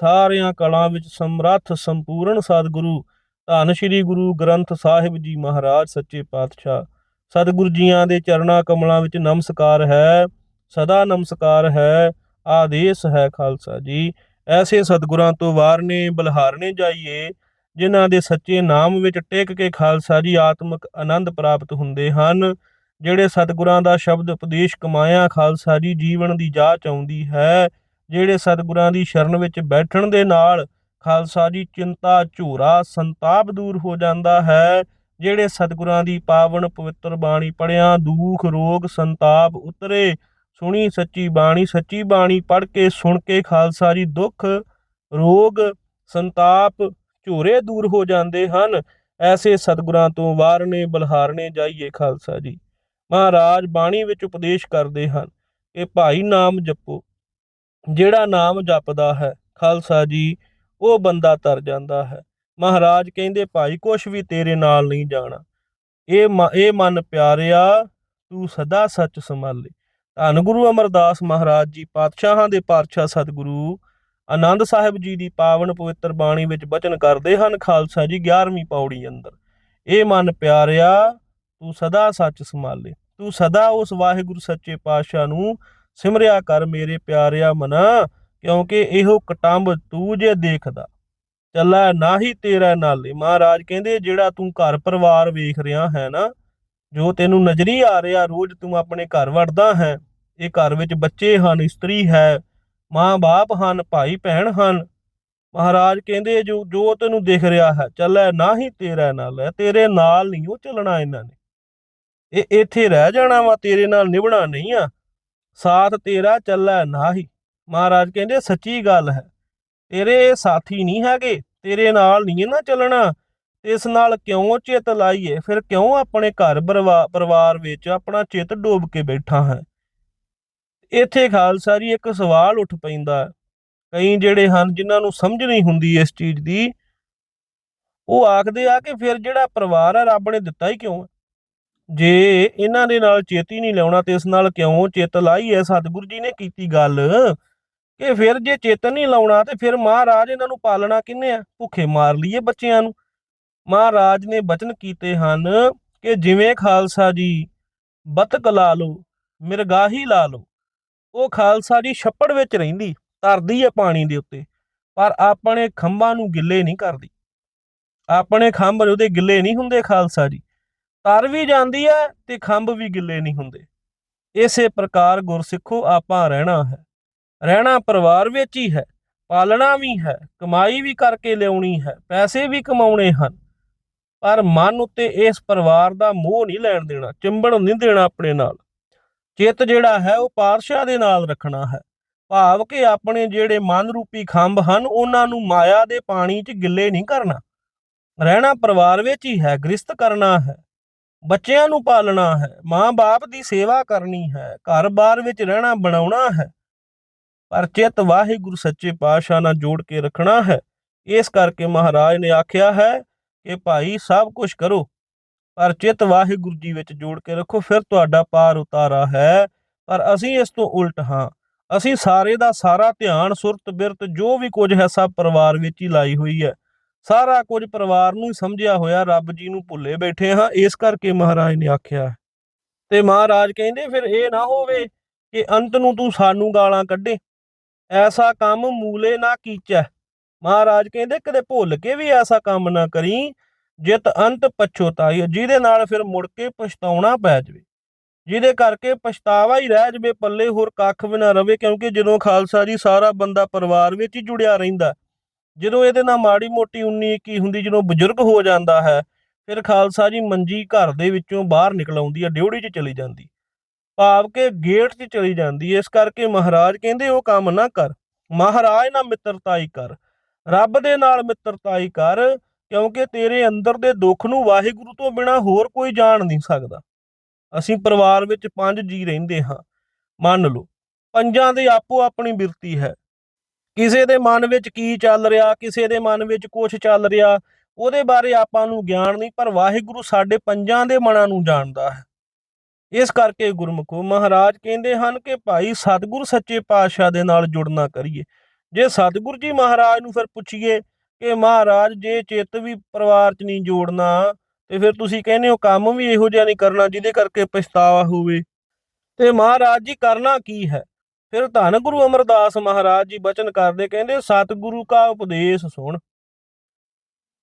ਸਾਰਿਆਂ ਕਲਾਂ ਵਿੱਚ ਸਮਰੱਥ ਸੰਪੂਰਨ ਸਤਿਗੁਰੂ, ਧੰਨ ਸ਼੍ਰੀ ਗੁਰੂ ਗ੍ਰੰਥ ਸਾਹਿਬ ਜੀ ਮਹਾਰਾਜ, ਸੱਚੇ ਪਾਤਸ਼ਾਹ। ਸਤਿਗੁਰੂ ਜੀਆਂ ਦੇ ਚਰਣਾ ਕਮਲਾਂ ਵਿੱਚ ਨਮਸਕਾਰ ਹੈ, ਸਦਾ ਨਮਸਕਾਰ ਹੈ, ਆਦੇਸ਼ ਹੈ ਖਾਲਸਾ ਜੀ। ਐਸੇ ਸਤਿਗੁਰਾਂ ਤੋਂ ਵਾਰਨੇ ਬਲਹਾਰਨੇ ਜਾਈਏ, ਜਿਨ੍ਹਾਂ ਦੇ ਸੱਚੇ ਨਾਮ ਵਿੱਚ ਟਿਕ ਕੇ ਖਾਲਸਾ ਜੀ ਆਤਮਿਕ ਆਨੰਦ ਪ੍ਰਾਪਤ ਹੁੰਦੇ ਹਨ, ਜਿਹੜੇ ਸਤਿਗੁਰਾਂ ਦਾ ਸ਼ਬਦ ਉਪਦੇਸ਼ ਕਮਾਇਆ ਖਾਲਸਾ ਜੀ ਜੀਵਨ ਦੀ ਜਾਚ ਆਉਂਦੀ ਹੈ। ਜਿਹੜੇ ਸਤਿਗੁਰਾਂ ਦੀ ਸ਼ਰਨ ਵਿੱਚ ਬੈਠਣ ਦੇ ਨਾਲ ਖਾਲਸਾ ਜੀ ਚਿੰਤਾ, ਝੂਰਾ, ਸੰਤਾਪ ਦੂਰ ਹੋ ਜਾਂਦਾ ਹੈ। ਜਿਹੜੇ ਸਤਿਗੁਰਾਂ ਦੀ ਪਾਵਨ ਪਵਿੱਤਰ ਬਾਣੀ ਪੜਿਆ ਦੁੱਖ, ਰੋਗ, ਸੰਤਾਪ ਉਤਰੇ। ਸੁਣੀ ਸੱਚੀ ਬਾਣੀ ਸੱਚੀ ਬਾਣੀ ਪੜ ਕੇ, ਸੁਣ ਕੇ ਖਾਲਸਾ ਜੀ ਦੁੱਖ, ਰੋਗ, ਸੰਤਾਪ, ਝੂਰੇ ਦੂਰ ਹੋ ਜਾਂਦੇ ਹਨ। ਐਸੇ ਸਤਿਗੁਰਾਂ ਤੋਂ ਵਾਰਨੇ, ਬਲਹਾਰਨੇ ਜਾਈਏ ਖਾਲਸਾ ਜੀ। ਮਹਾਰਾਜ ਬਾਣੀ ਵਿੱਚ ਉਪਦੇਸ਼ ਕਰਦੇ ਹਨ ਕਿ ਭਾਈ ਨਾਮ ਜਪੋ। ਜਿਹੜਾ ਨਾਮ ਜਪਦਾ ਹੈ, ਖਾਲਸਾ ਜੀ, ਉਹ ਬੰਦਾ ਤਰ ਜਾਂਦਾ ਹੈ। ਮਹਾਰਾਜ ਕਹਿੰਦੇ, ਭਾਈ, ਕੁਛ ਵੀ ਤੇਰੇ ਨਾਲ ਨਹੀਂ ਜਾਣਾ। ਇਹ ਇਹ ਮਨ ਪਿਆਰਿਆ, ਤੂੰ ਸਦਾ ਸੱਚ ਸੰਭਾਲੇ। ਧੰਨ ਗੁਰੂ ਅਮਰਦਾਸ ਮਹਾਰਾਜ ਜੀ, ਪਾਤਸ਼ਾਹਾਂ ਦੇ ਪਾਤਸ਼ਾਹ ਸਤਿਗੁਰੂ, ਆਨੰਦ ਸਾਹਿਬ ਜੀ ਦੀ ਪਾਵਨ ਪਵਿੱਤਰ ਬਾਣੀ ਵਿੱਚ ਬਚਨ ਕਰਦੇ ਹਨ, ਖਾਲਸਾ ਜੀ 11ਵੀਂ ਪੌੜੀ ਅੰਦਰ। ਇਹ ਮਨ ਪਿਆਰਿਆ, ਤੂੰ ਸਦਾ ਸੱਚ ਸੰਭਾਲੇ। ਤੂੰ ਸਦਾ ਉਸ ਵਾਹਿਗੁਰੂ ਸੱਚੇ ਪਾਤਸ਼ਾਹ ਨੂੰ ਸਿਮਰਿਆ ਕਰ ਮੇਰੇ ਪਿਆਰਿਆ ਮਨਾ, ਕਿਉਂਕਿ ਇਹੋ ਕਟੰਬ ਤੂੰ ਜੇ ਦੇਖਦਾ। ਚੱਲਾ ਨਾਹੀ ਤੇਰਾ ਨਾਲੇ। ਮਹਾਰਾਜ ਕਹਿੰਦੇ, ਜਿਹੜਾ ਤੂੰ ਘਰ ਪਰਿਵਾਰ ਵੇਖ ਰਿਹਾ ਹੈ ਨਾ, ਜੋ ਤੈਨੂੰ ਨਜ਼ਰੀ ਆ ਰਿਹਾ, ਰੋਜ਼ ਤੂੰ ਆਪਣੇ ਘਰ ਵੜਦਾ ਹੈ। ਇਹ ਘਰ ਵਿੱਚ ਬੱਚੇ ਹਨ, ਇਸਤਰੀ ਹੈ, ਮਾਂ-ਬਾਪ ਹਨ ਭਾਈ ਭੈਣ ਹਨ। ਮਹਾਰਾਜ ਕਹਿੰਦੇ, ਜੋ ਜੋ ਤੈਨੂੰ ਦਿਖ ਰਿਹਾ ਹੈ, ਚੱਲੈ ਨਾਹੀ ਤੇਰਾ ਨਾਲ। ਹੈ ਤੇਰੇ ਨਾਲ ਨਹੀਂ ਉਹ ਚੱਲਣਾ ਇਹਨਾਂ ਨੇ। ਇਹ ਇੱਥੇ ਰਹਿ ਜਾਣਾ ਵਾ, ਤੇਰੇ ਨਾਲ ਨਿਭਣਾ ਨਹੀਂ ਆ। ਸਾਥ ਤੇਰਾ ਚੱਲੈ ਨਾਹੀ। ਮਹਾਰਾਜ ਕਹਿੰਦੇ, ਸੱਚੀ ਗੱਲ ਹੈ, ਤੇਰੇ ਸਾਥੀ ਨਹੀਂ ਹੈਗੇ, ਤੇਰੇ ਨਾਲ ਨਹੀਂ ਨਾ ਚੱਲਣਾ। ਇਸ ਨਾਲ ਕਿਉਂ ਚਿੱਤ ਲਾਈਏ? ਫਿਰ ਕਿਉਂ ਆਪਣੇ ਘਰ ਪਰਿਵਾ- ਪਰਿਵਾਰ ਵਿੱਚ ਆਪਣਾ ਚਿੱਤ ਡੋਬ ਕੇ ਬੈਠਾ ਹੈ? ਇੱਥੇ ਖਾਲਸਾ ਜੀ, ਇੱਕ ਸਵਾਲ ਉੱਠ ਪੈਂਦਾ ਕਈ ਜਿਹੜੇ ਹਨ, ਜਿਨ੍ਹਾਂ ਨੂੰ ਸਮਝ ਨਹੀਂ ਹੁੰਦੀ ਇਸ ਚੀਜ਼ ਦੀ, ਉਹ ਆਖਦੇ ਆ ਕਿ ਫਿਰ ਜਿਹੜਾ ਪਰਿਵਾਰ ਆ ਰੱਬ ਨੇ ਦਿੱਤਾ ਹੀ ਕਿਉਂ ਹੈ? ਜੇ ਇਹਨਾਂ ਦੇ ਨਾਲ ਚੇਤੀ ਨਹੀਂ ਲਾਉਣਾ ਤੇ ਇਸ ਨਾਲ ਕਿਉਂ ਚਿੱਤ ਲਾਈ ਹੈ ਸਤਿਗੁਰੂ ਜੀ ਨੇ ਕੀਤੀ ਗੱਲ ਕਿ ਫਿਰ ਜੇ ਚਿੱਤ ਨਹੀਂ ਲਾਉਣਾ ਤੇ ਫਿਰ ਮਹਾਰਾਜ ਇਹਨਾਂ ਨੂੰ ਪਾਲਣਾ ਕਿੰਨੇ ਆ? ਭੁੱਖੇ ਮਾਰ ਲਈਏ ਬੱਚਿਆਂ ਨੂੰ। ਮਹਾਰਾਜ ਨੇ ਬਚਨ ਕੀਤੇ ਹਨ ਕਿ ਜਿਵੇਂ ਖਾਲਸਾ ਜੀ, ਬਤਕ ਲਾ ਲਓ, ਮਿਰਗਾਹੀ ਲਾ ਲਓ, ਉਹ ਖਾਲਸਾ ਜੀ ਛੱਪੜ ਵਿੱਚ ਰਹਿੰਦੀ ਤਰਦੀ ਹੈ ਪਾਣੀ ਦੇ ਉੱਤੇ, ਪਰ ਆਪਣੇ ਖੰਭਾਂ ਨੂੰ ਗਿੱਲੇ ਨਹੀਂ ਕਰਦੀ। ਆਪਣੇ ਖੰਭ ਉਹਦੇ ਗਿੱਲੇ ਨਹੀਂ ਹੁੰਦੇ ਖਾਲਸਾ ਜੀ। ਤਰ ਵੀ ਜਾਂਦੀ ਹੈ ਤੇ ਖੰਭ ਵੀ ਗਿੱਲੇ ਨਹੀਂ ਹੁੰਦੇ। ਇਸੇ ਪ੍ਰਕਾਰ ਗੁਰਸਿੱਖੋ ਆਪਾਂ ਰਹਿਣਾ ਹੈ। ਰਹਿਣਾ ਪਰਿਵਾਰ ਵਿੱਚ ਹੀ ਹੈ, ਪਾਲਣਾ ਵੀ ਹੈ, ਕਮਾਈ ਵੀ ਕਰਕੇ ਲਿਆਉਣੀ ਹੈ, ਪੈਸੇ ਵੀ ਕਮਾਉਣੇ ਹਨ। ਪਰ ਮਨ ਉੱਤੇ ਇਸ ਪਰਿਵਾਰ ਦਾ ਮੋਹ ਨਹੀਂ ਲੈਣ ਦੇਣਾ ਚਿੰਬੜ ਨਹੀਂ ਦੇਣਾ ਆਪਣੇ ਨਾਲ। ਚਿੱਤ ਜਿਹੜਾ ਹੈ ਉਹ ਪਾਤਸ਼ਾਹ ਦੇ ਨਾਲ ਰੱਖਣਾ ਹੈ। ਭਾਵ ਕਿ ਆਪਣੇ ਜਿਹੜੇ ਮਨ ਰੂਪੀ ਖੰਭ ਹਨ, ਉਹਨਾਂ ਨੂੰ ਮਾਇਆ ਦੇ ਪਾਣੀ 'ਚ ਗਿੱਲੇ ਨਹੀਂ ਕਰਨਾ। ਰਹਿਣਾ ਪਰਿਵਾਰ ਵਿੱਚ ਹੀ ਹੈ, ਗ੍ਰਸਤ ਕਰਨਾ ਹੈ। ਬੱਚਿਆਂ ਨੂੰ ਪਾਲਣਾ ਹੈ ਮਾਂ-ਬਾਪ ਦੀ ਸੇਵਾ ਕਰਨੀ ਹੈ ਘਰ-ਬਾਰ ਵਿੱਚ ਰਹਿਣਾ ਬਣਾਉਣਾ ਹੈ। ਪਰ ਚਿੱਤ ਵਾਹਿਗੁਰੂ ਸੱਚੇ ਪਾਤਸ਼ਾਹ ਨਾਲ ਜੋੜ ਕੇ ਰੱਖਣਾ ਹੈ। ਇਸ ਕਰਕੇ ਮਹਾਰਾਜ ਨੇ ਆਖਿਆ ਹੈ ਕਿ ਭਾਈ ਸਭ ਕੁਝ ਕਰੋ, ਪਰ ਚਿੱਤ ਵਾਹਿਗੁਰੂ ਜੀ ਵਿੱਚ ਜੋੜ ਕੇ ਰੱਖੋ, ਫਿਰ ਤੁਹਾਡਾ ਪਾਰ ਉਤਾਰਾ ਹੈ। ਪਰ ਅਸੀਂ ਇਸ ਤੋਂ ਉਲਟ ਹਾਂ। ਅਸੀਂ ਸਾਰੇ ਦਾ ਸਾਰਾ ਧਿਆਨ, ਸੁਰਤ, ਬਿਰਤ ਜੋ ਵੀ ਕੁਝ ਹੈ, ਸਭ ਪਰਿਵਾਰ ਵਿੱਚ ਹੀ ਲਾਈ ਹੋਈ ਹੈ। ਸਾਰਾ ਕੁਝ ਪਰਿਵਾਰ ਨੂੰ ਸਮਝਿਆ ਹੋਇਆ, ਰੱਬ ਜੀ ਨੂੰ ਭੁੱਲੇ ਬੈਠੇ ਹਾਂ, ਇਸ ਕਰਕੇ ਮਹਾਰਾਜ ਨੇ ਆਖਿਆ। ਤੇ ਮਹਾਰਾਜ ਕਹਿੰਦੇ, ਫਿਰ ਇਹ ਨਾ ਹੋਵੇ ਕਿ ਅੰਤ ਨੂੰ ਤੂੰ ਸਾਨੂੰ ਗਾਲਾਂ ਕੱਢੇ। ਐਸਾ ਕੰਮ ਮੂਲੇ ਨਾ ਕੀਚੈ। ਮਹਾਰਾਜ ਕਹਿੰਦੇ, ਕਦੇ ਭੁੱਲ ਕੇ ਵੀ ਐਸਾ ਕੰਮ ਨਾ ਕਰੀ, ਜਿਤ ਅੰਤ ਪਛੋਤਾਈ ਜਿਹਦੇ ਨਾਲ ਫਿਰ ਮੁੜ ਕੇ ਪਛਤਾਉਣਾ ਪੈ ਜਾਵੇ। ਜਿਹਦੇ ਕਰਕੇ ਪਛਤਾਵਾ ਹੀ ਰਹਿ ਜਾਵੇ, ਪੱਲੇ ਹੋਰ ਕੱਖ ਵੀ ਨਾ ਰਵੇ, ਕਿਉਂਕਿ ਜਦੋਂ ਖਾਲਸਾ ਜੀ ਸਾਰਾ ਬੰਦਾ ਪਰਿਵਾਰ ਵਿੱਚ ਹੀ ਜੁੜਿਆ ਰਹਿੰਦਾ ਜਦੋਂ ਇਹਦੇ ਨਾਲ ਮਾੜੀ ਮੋਟੀ 19 21 ਹੁੰਦੀ, ਜਦੋਂ ਬਜ਼ੁਰਗ ਹੋ ਜਾਂਦਾ ਹੈ, ਫਿਰ ਖਾਲਸਾ ਜੀ ਮੰਜੀ ਘਰ ਦੇ ਵਿੱਚੋਂ ਬਾਹਰ ਨਿਕਲ ਆਉਂਦੀ ਹੈ ਡਿਉੜੀ 'ਚ ਚਲੀ ਜਾਂਦੀ। ਭਾਵ ਕਿ ਗੇਟ 'ਚ ਚਲੀ ਜਾਂਦੀ ਇਸ ਕਰਕੇ ਮਹਾਰਾਜ ਕਹਿੰਦੇ ਉਹ ਕੰਮ ਨਾ ਕਰ, ਮਹਾਰਾਜ ਨਾਲ ਮਿੱਤਰਤਾਈ ਕਰ, ਰੱਬ ਦੇ ਨਾਲ ਮਿੱਤਰਤਾਈ ਕਰ, ਕਿਉਂਕਿ ਤੇਰੇ ਅੰਦਰ ਦੇ ਦੁੱਖ ਨੂੰ ਵਾਹਿਗੁਰੂ ਤੋਂ ਬਿਨਾ ਹੋਰ ਕੋਈ ਜਾਣ ਨਹੀਂ ਸਕਦਾ। ਅਸੀਂ ਪਰਿਵਾਰ ਵਿੱਚ ਪੰਜ ਜੀ ਰਹਿੰਦੇ ਹਾਂ। ਮੰਨ ਲਓ, ਪੰਜਾਂ ਦੇ ਆਪੋ ਆਪਣੀ ਬਿਰਤੀ ਹੈ। ਕਿਸੇ ਦੇ ਮਨ ਵਿੱਚ ਕੀ ਚੱਲ ਰਿਹਾ, ਕਿਸੇ ਦੇ ਮਨ ਵਿੱਚ ਕੁਝ ਚੱਲ ਰਿਹਾ, ਉਹਦੇ ਬਾਰੇ ਆਪਾਂ ਨੂੰ ਗਿਆਨ ਨਹੀਂ, ਪਰ ਵਾਹਿਗੁਰੂ ਸਾਡੇ ਪੰਜਾਂ ਦੇ ਮਨਾਂ ਨੂੰ ਜਾਣਦਾ ਹੈ। ਇਸ ਕਰਕੇ ਗੁਰਮੁਖੋ, ਮਹਾਰਾਜ ਕਹਿੰਦੇ ਹਨ ਕਿ ਭਾਈ ਸਤਿਗੁਰ ਸੱਚੇ ਪਾਤਸ਼ਾਹ ਦੇ ਨਾਲ ਜੁੜਨਾ ਕਰੀਏ। ਜੇ ਸਤਿਗੁਰ ਜੀ ਮਹਾਰਾਜ ਨੂੰ ਫਿਰ ਪੁੱਛੀਏ ਕਿ ਮਹਾਰਾਜ, ਜੇ ਚਿੱਤ ਵੀ ਪਰਿਵਾਰ 'ਚ ਨਹੀਂ ਜੋੜਨਾ, ਤੇ ਫਿਰ ਤੁਸੀਂ ਕਹਿੰਦੇ ਹੋ ਕੰਮ ਵੀ ਇਹੋ ਜਿਹਾ ਨਹੀਂ ਕਰਨਾ ਜਿਹਦੇ ਕਰਕੇ ਪਛਤਾਵਾ ਹੋਵੇ। ਤੇ ਮਹਾਰਾਜ ਜੀ ਕਰਨਾ ਕੀ ਹੈ? ਫਿਰ ਧੰਨ ਗੁਰੂ ਅਮਰਦਾਸ ਮਹਾਰਾਜ ਜੀ ਬਚਨ ਕਰਦੇ, ਕਹਿੰਦੇ, ਸਤਿਗੁਰੂ ਕਾ ਉਪਦੇਸ਼ ਸੁਣ।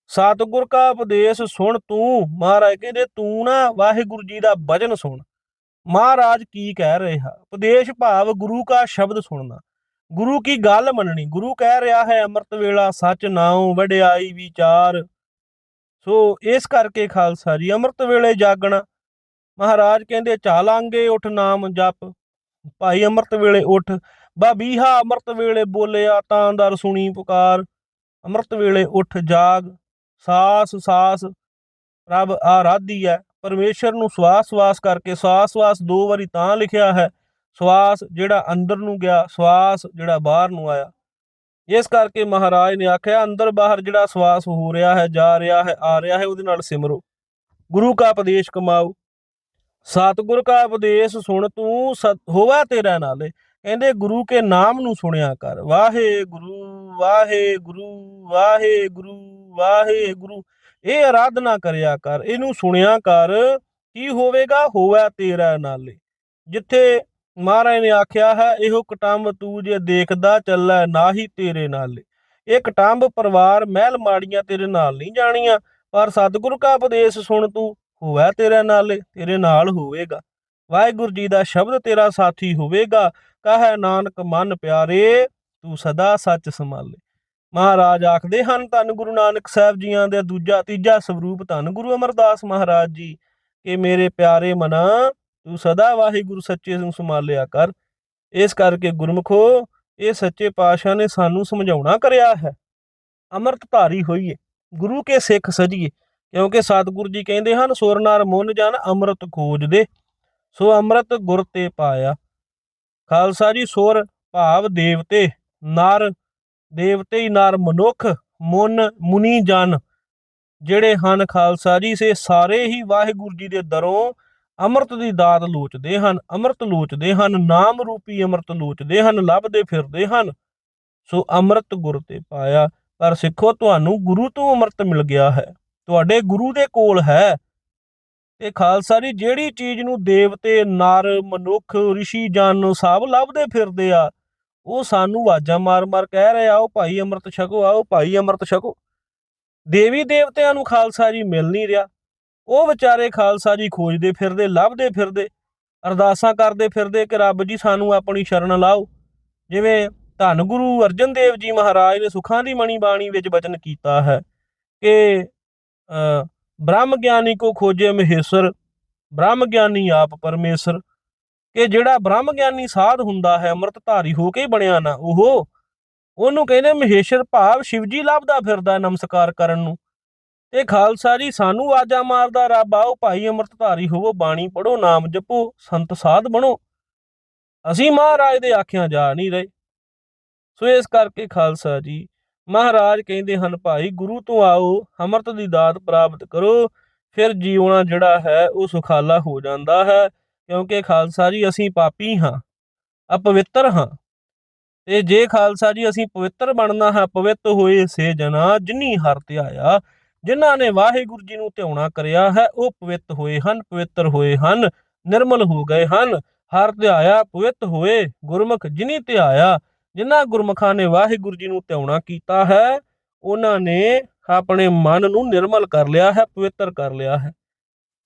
ਸਤਿਗੁਰ ਕਾ ਉਪਦੇਸ਼ ਸੁਣ ਤੂੰ, ਮਹਾਰਾਜ ਕਹਿੰਦੇ, ਤੂੰ ਨਾ ਵਾਹਿਗੁਰੂ ਜੀ ਦਾ ਬਚਨ ਸੁਣ। ਮਹਾਰਾਜ ਕੀ ਕਹਿ ਰਹੇ ਆ? ਉਪਦੇਸ਼ ਭਾਵ ਗੁਰੂ ਕਾ ਸ਼ਬਦ ਸੁਣਨਾ। ਗੁਰੂ ਕੀ ਗੱਲ ਮੰਨਣੀ? ਗੁਰੂ ਕਹਿ ਰਿਹਾ ਹੈ, ਅੰਮ੍ਰਿਤ ਵੇਲਾ ਸੱਚ ਨਾਉ ਵਡਿਆਈ ਵਿਚਾਰ। ਸੋ ਇਸ ਕਰਕੇ ਖਾਲਸਾ ਜੀ, ਅੰਮ੍ਰਿਤ ਵੇਲੇ ਜਾਗਣਾ। ਮਹਾਰਾਜ ਕਹਿੰਦੇ, ਚਾਲਾਂਗੇ ਉਠ ਨਾਮ ਜਪ। ਭਾਈ ਅੰਮ੍ਰਿਤ ਵੇਲੇ ਉਠ। ਬਾਬੀਹਾ ਅੰਮ੍ਰਿਤ ਵੇਲੇ ਬੋਲਿਆ ਤਾਂ ਦਰ ਸੁਣੀ ਪੁਕਾਰ। ਅੰਮ੍ਰਿਤ ਵੇਲੇ ਉੱਠ ਜਾਗ। ਸਾਸ ਸਾਸ, ਪ੍ਰਭ ਆਰਾਧੀ ਹੈ ਪਰਮੇਸ਼ਰ ਨੂੰ ਸਵਾਸ ਸਵਾਸ ਕਰਕੇ ਸਵਾਸ ਸਵਾਸ ਦੋ ਵਾਰੀ ਤਾਂ ਲਿਖਿਆ ਹੈ, ਸਵਾਸ ਜਿਹੜਾ ਅੰਦਰ ਨੂੰ ਗਿਆ, ਸਵਾਸ ਜਿਹੜਾ ਬਾਹਰ ਨੂੰ ਆਇਆ। ਇਸ ਕਰਕੇ ਮਹਾਰਾਜ ਨੇ ਆਖਿਆ, ਅੰਦਰ ਬਾਹਰ ਜਿਹੜਾ ਸਵਾਸ ਹੋ ਰਿਹਾ ਹੈ, ਜਾ ਰਿਹਾ ਹੈ, ਆ ਰਿਹਾ ਹੈ, ਉਹਦੇ ਨਾਲ ਸਿਮਰੋ। ਗੁਰੂ ਕਾ ਉਪਦੇਸ਼ ਕਮਾਓ। ਸਤਿਗੁਰ ਕਾ ਉਪਦੇਸ਼ ਸੁਣ ਤੂੰ ਸਤ- ਹੋਵਾ ਤੇਰਾ ਨਾਲੇ। ਕਹਿੰਦੇ ਗੁਰੂ ਕੇ ਨਾਮ ਨੂੰ ਸੁਣਿਆ ਕਰ। ਵਾਹਿਗੁਰੂ ਵਾਹਿਗੁਰੂ ਵਾਹਿਗੁਰੂ ਵਾਹਿਗੁਰੂ। ਇਹ ਆਰਾਧਨਾ ਕਰਿਆ ਕਰ। ਇਹਨੂੰ ਸੁਣਿਆ ਕਰ। ਕੀ ਹੋਵੇਗਾ? ਹੋਵਾ ਤੇਰਾ ਨਾਲੇ। ਜਿੱਥੇ ਮਹਾਰਾਜ ਨੇ ਆਖਿਆ ਹੈ, ਇਹੋ ਕਟੰਬ ਤੂੰ ਜੇ ਦੇਖਦਾ ਚੱਲੈ ਨਾਹੀ ਤੇਰੇ ਨਾਲੇ। ਇਹ ਕਟੰਬ ਪਰਿਵਾਰ ਮਹਿਲ ਮਾੜੀਆਂ ਤੇਰੇ ਨਾਲ ਨਹੀਂ ਜਾਣੀਆਂ। ਪਰ ਸਤਿਗੁਰ ਕਾ ਉਪਦੇਸ਼ ਸੁਣ ਤੂੰ ਹੋਵੇ ਤੇਰੇ ਨਾਲੇ, ਤੇਰੇ ਨਾਲ ਹੋਵੇਗਾ। ਵਾਹਿਗੁਰੂ ਜੀ ਦਾ ਸ਼ਬਦ ਤੇਰਾ ਸਾਥੀ ਹੋਵੇਗਾ। ਕਹੈ ਨਾਨਕ, ਮਨ ਪਿਆਰੇ, ਤੂੰ ਸਦਾ ਸੱਚ ਸੰਭਾਲੇ। ਮਹਾਰਾਜ ਆਖਦੇ ਹਨ, ਧੰਨ ਗੁਰੂ ਨਾਨਕ ਸਾਹਿਬ ਜੀਆਂ ਦੇ ਦੂਜਾ, ਤੀਜਾ ਸਰੂਪ ਧੰਨ ਗੁਰੂ ਅਮਰਦਾਸ ਮਹਾਰਾਜ ਜੀ, ਕਿ ਮੇਰੇ ਪਿਆਰੇ ਮਨਾ, ਤੂੰ ਸਦਾ ਵਾਹਿਗੁਰੂ ਸੱਚੇ ਨੂੰ ਸੰਭਾਲਿਆ ਕਰ। ਇਸ ਕਰਕੇ ਗੁਰਮਖੋ, ਇਹ ਸੱਚੇ ਪਾਤਸ਼ਾਹ ਨੇ ਸਾਨੂੰ ਸਮਝਾਉਣਾ ਕਰਿਆ ਹੈ। ਅੰਮ੍ਰਿਤ ਧਾਰੀ ਹੋਈਏ, ਗੁਰੂ ਕੇ ਸਿੱਖ ਸਜੀਏ। ਕਿਉਂਕਿ ਸਤਿਗੁਰੂ ਜੀ ਕਹਿੰਦੇ ਹਨ, ਸੁਰ ਸੁਰਨਾਰ ਮੁੰਨ ਜਨ ਅੰਮ੍ਰਿਤ ਖੋਜਦੇ। ਸੋ ਅੰਮ੍ਰਿਤ ਗੁਰ ਤੇ ਪਾਇਆ। ਖਾਲਸਾ ਜੀ, ਸੁਰ ਭਾਵ ਦੇਵਤੇ, ਨਰ ਦੇਵਤੇ ਹੀ ਨਰ ਮਨੁੱਖ, ਮੁੰਨ ਮੁਨੀ ਜਨ, ਜਿਹੜੇ ਹਨ ਖਾਲਸਾ ਜੀ, ਸੇ ਸਾਰੇ ਹੀ ਵਾਹਿਗੁਰੂ ਜੀ ਦੇ ਦਰੋਂ ਅੰਮ੍ਰਿਤ ਦੀ ਦਾਤ ਲੋਚਦੇ ਹਨ, ਅੰਮ੍ਰਿਤ ਲੋਚਦੇ ਹਨ, ਨਾਮ ਰੂਪੀ ਅੰਮ੍ਰਿਤ ਲੋਚਦੇ ਹਨ, ਲੱਭਦੇ ਫਿਰਦੇ ਹਨ। ਸੋ ਅੰਮ੍ਰਿਤ ਗੁਰ ਤੇ ਪਾਇਆ। ਪਰ ਸਿੱਖੋ, ਤੁਹਾਨੂੰ ਗੁਰੂ ਤੋਂ ਅੰਮ੍ਰਿਤ ਮਿਲ ਗਿਆ ਹੈ। ਤੁਹਾਡੇ ਗੁਰੂ ਦੇ ਕੋਲ ਹੈ। ਤੇ ਖਾਲਸਾ ਜੀ, ਜਿਹੜੀ ਚੀਜ਼ ਨੂੰ ਦੇਵਤੇ, ਨਰ, ਮਨੁੱਖ, ਰਿਸ਼ੀ, ਜਨ ਸਭ ਲੱਭਦੇ ਫਿਰਦੇ ਆ, ਉਹ ਸਾਨੂੰ ਆਵਾਜ਼ਾਂ ਮਾਰ-ਮਾਰ ਕਹਿ ਰਹੇ ਆ ਉਹ ਭਾਈ ਅੰਮ੍ਰਿਤ ਛਕੋ, ਆਓ ਭਾਈ ਅੰਮ੍ਰਿਤ ਛਕੋ। ਦੇਵੀ ਦੇਵਤਿਆਂ ਨੂੰ ਖਾਲਸਾ ਜੀ ਮਿਲ ਨਹੀਂ ਰਿਹਾ। ਉਹ ਵਿਚਾਰੇ ਖਾਲਸਾ ਜੀ ਖੋਜਦੇ ਫਿਰਦੇ, ਲੱਭਦੇ ਫਿਰਦੇ, ਅਰਦਾਸਾਂ ਕਰਦੇ ਫਿਰਦੇ ਕਿ ਰੱਬ ਜੀ ਸਾਨੂੰ ਆਪਣੀ ਸ਼ਰਨ ਲਾਓ। ਜਿਵੇਂ ਧੰਨ ਗੁਰੂ ਅਰਜਨ ਦੇਵ ਜੀ ਮਹਾਰਾਜ ਨੇ ਸੁਖਾਂ ਦੀ ਮਣੀ ਬਾਣੀ ਵਿੱਚ ਬਚਨ ਕੀਤਾ ਹੈ ਕਿ ਅ, ਬ੍ਰਹਮ ਗਿਆਨੀ ਕੋ ਖੋਜੇ ਮਹੇਸ਼ਰ ਬ੍ਰਹਮ ਗਿਆਨੀ ਆਪ ਪਰਮੇਸ਼ਰ। ਕਿ ਜਿਹੜਾ ਬ੍ਰਹਮ ਗਿਆਨੀ ਸਾਧ ਹੁੰਦਾ ਹੈ ਅੰਮ੍ਰਿਤ ਧਾਰੀ ਹੋ ਕੇ ਹੀ ਬਣਿਆ ਨਾ ਉਹ ਉਹਨੂੰ ਕਹਿੰਦੇ ਮਹੇਸ਼ਰ ਭਾਵ ਸ਼ਿਵਜੀ ਲੱਭਦਾ ਫਿਰਦਾ ਨਮਸਕਾਰ ਕਰਨ ਨੂੰ। ਤੇ ਖਾਲਸਾ ਜੀ ਸਾਨੂੰ ਆਜਾ ਮਾਰਦਾ ਰੱਬ ਆਓ ਭਾਈ ਅੰਮ੍ਰਿਤ ਹੋਵੋ ਬਾਣੀ ਪੜੋ ਨਾਮ ਜਪੋ ਸੰਤ ਸਾਧ ਬਣੋ। ਅਸੀਂ ਮਹਾਰਾਜ ਦੇ ਆਖਿਆਂ ਜਾ ਨਹੀਂ ਰਹੇ। ਸੋ ਇਸ ਕਰਕੇ ਖਾਲਸਾ ਜੀ ਮਹਾਰਾਜ ਕਹਿੰਦੇ ਹਨ, ਭਾਈ, ਗੁਰੂ ਤੋਂ ਆਓ, ਅੰਮ੍ਰਿਤ ਦੀ ਦਾਤ ਪ੍ਰਾਪਤ ਕਰੋ, ਫਿਰ ਜੀਵਣਾ ਜਿਹੜਾ ਹੈ, ਉਹ ਸੁਖਾਲਾ ਹੋ ਜਾਂਦਾ ਹੈ, ਕਿਉਂਕਿ ਖਾਲਸਾ ਜੀ, ਅਸੀਂ ਪਾਪੀ ਹਾਂ, ਅਪਵਿੱਤਰ ਹਾਂ। ਤੇ ਜੇ ਖਾਲਸਾ ਜੀ, ਅਸੀਂ ਪਵਿੱਤਰ ਬਣਨਾ ਹੈ, ਪਵਿੱਤ ਹੋਏ ਸੇ ਜਨਾ, ਜਿਨੀ ਹਰ ਧਿਆਇਆ ਜਿਨ੍ਹਾਂ ਨੇ ਵਾਹਿਗੁਰੂ ਜੀ ਨੂੰ ਧਿਆਉਣਾ ਕਰਿਆ ਹੈ, ਉਹ ਪਵਿੱਤ ਹੋਏ ਹਨ, ਪਵਿੱਤਰ ਹੋਏ ਹਨ, ਨਿਰਮਲ ਹੋ ਗਏ ਹਨ, ਹਰ ਧਿਆਇਆ ਪਵਿੱਤ ਹੋਏ, ਗੁਰਮੁਖ ਜਿਨੀ ਆਇਆ ਜਿਨ੍ਹਾਂ ਗੁਰਮੁਖਾਂ ਨੇ ਵਾਹਿਗੁਰੂ ਜੀ ਨੂੰ ਧਿਆਉਣਾ ਕੀਤਾ ਹੈ, ਉਹਨਾਂ ਨੇ ਆਪਣੇ ਮਨ ਨੂੰ ਨਿਰਮਲ ਕਰ ਲਿਆ ਹੈ, ਪਵਿੱਤਰ ਕਰ ਲਿਆ ਹੈ।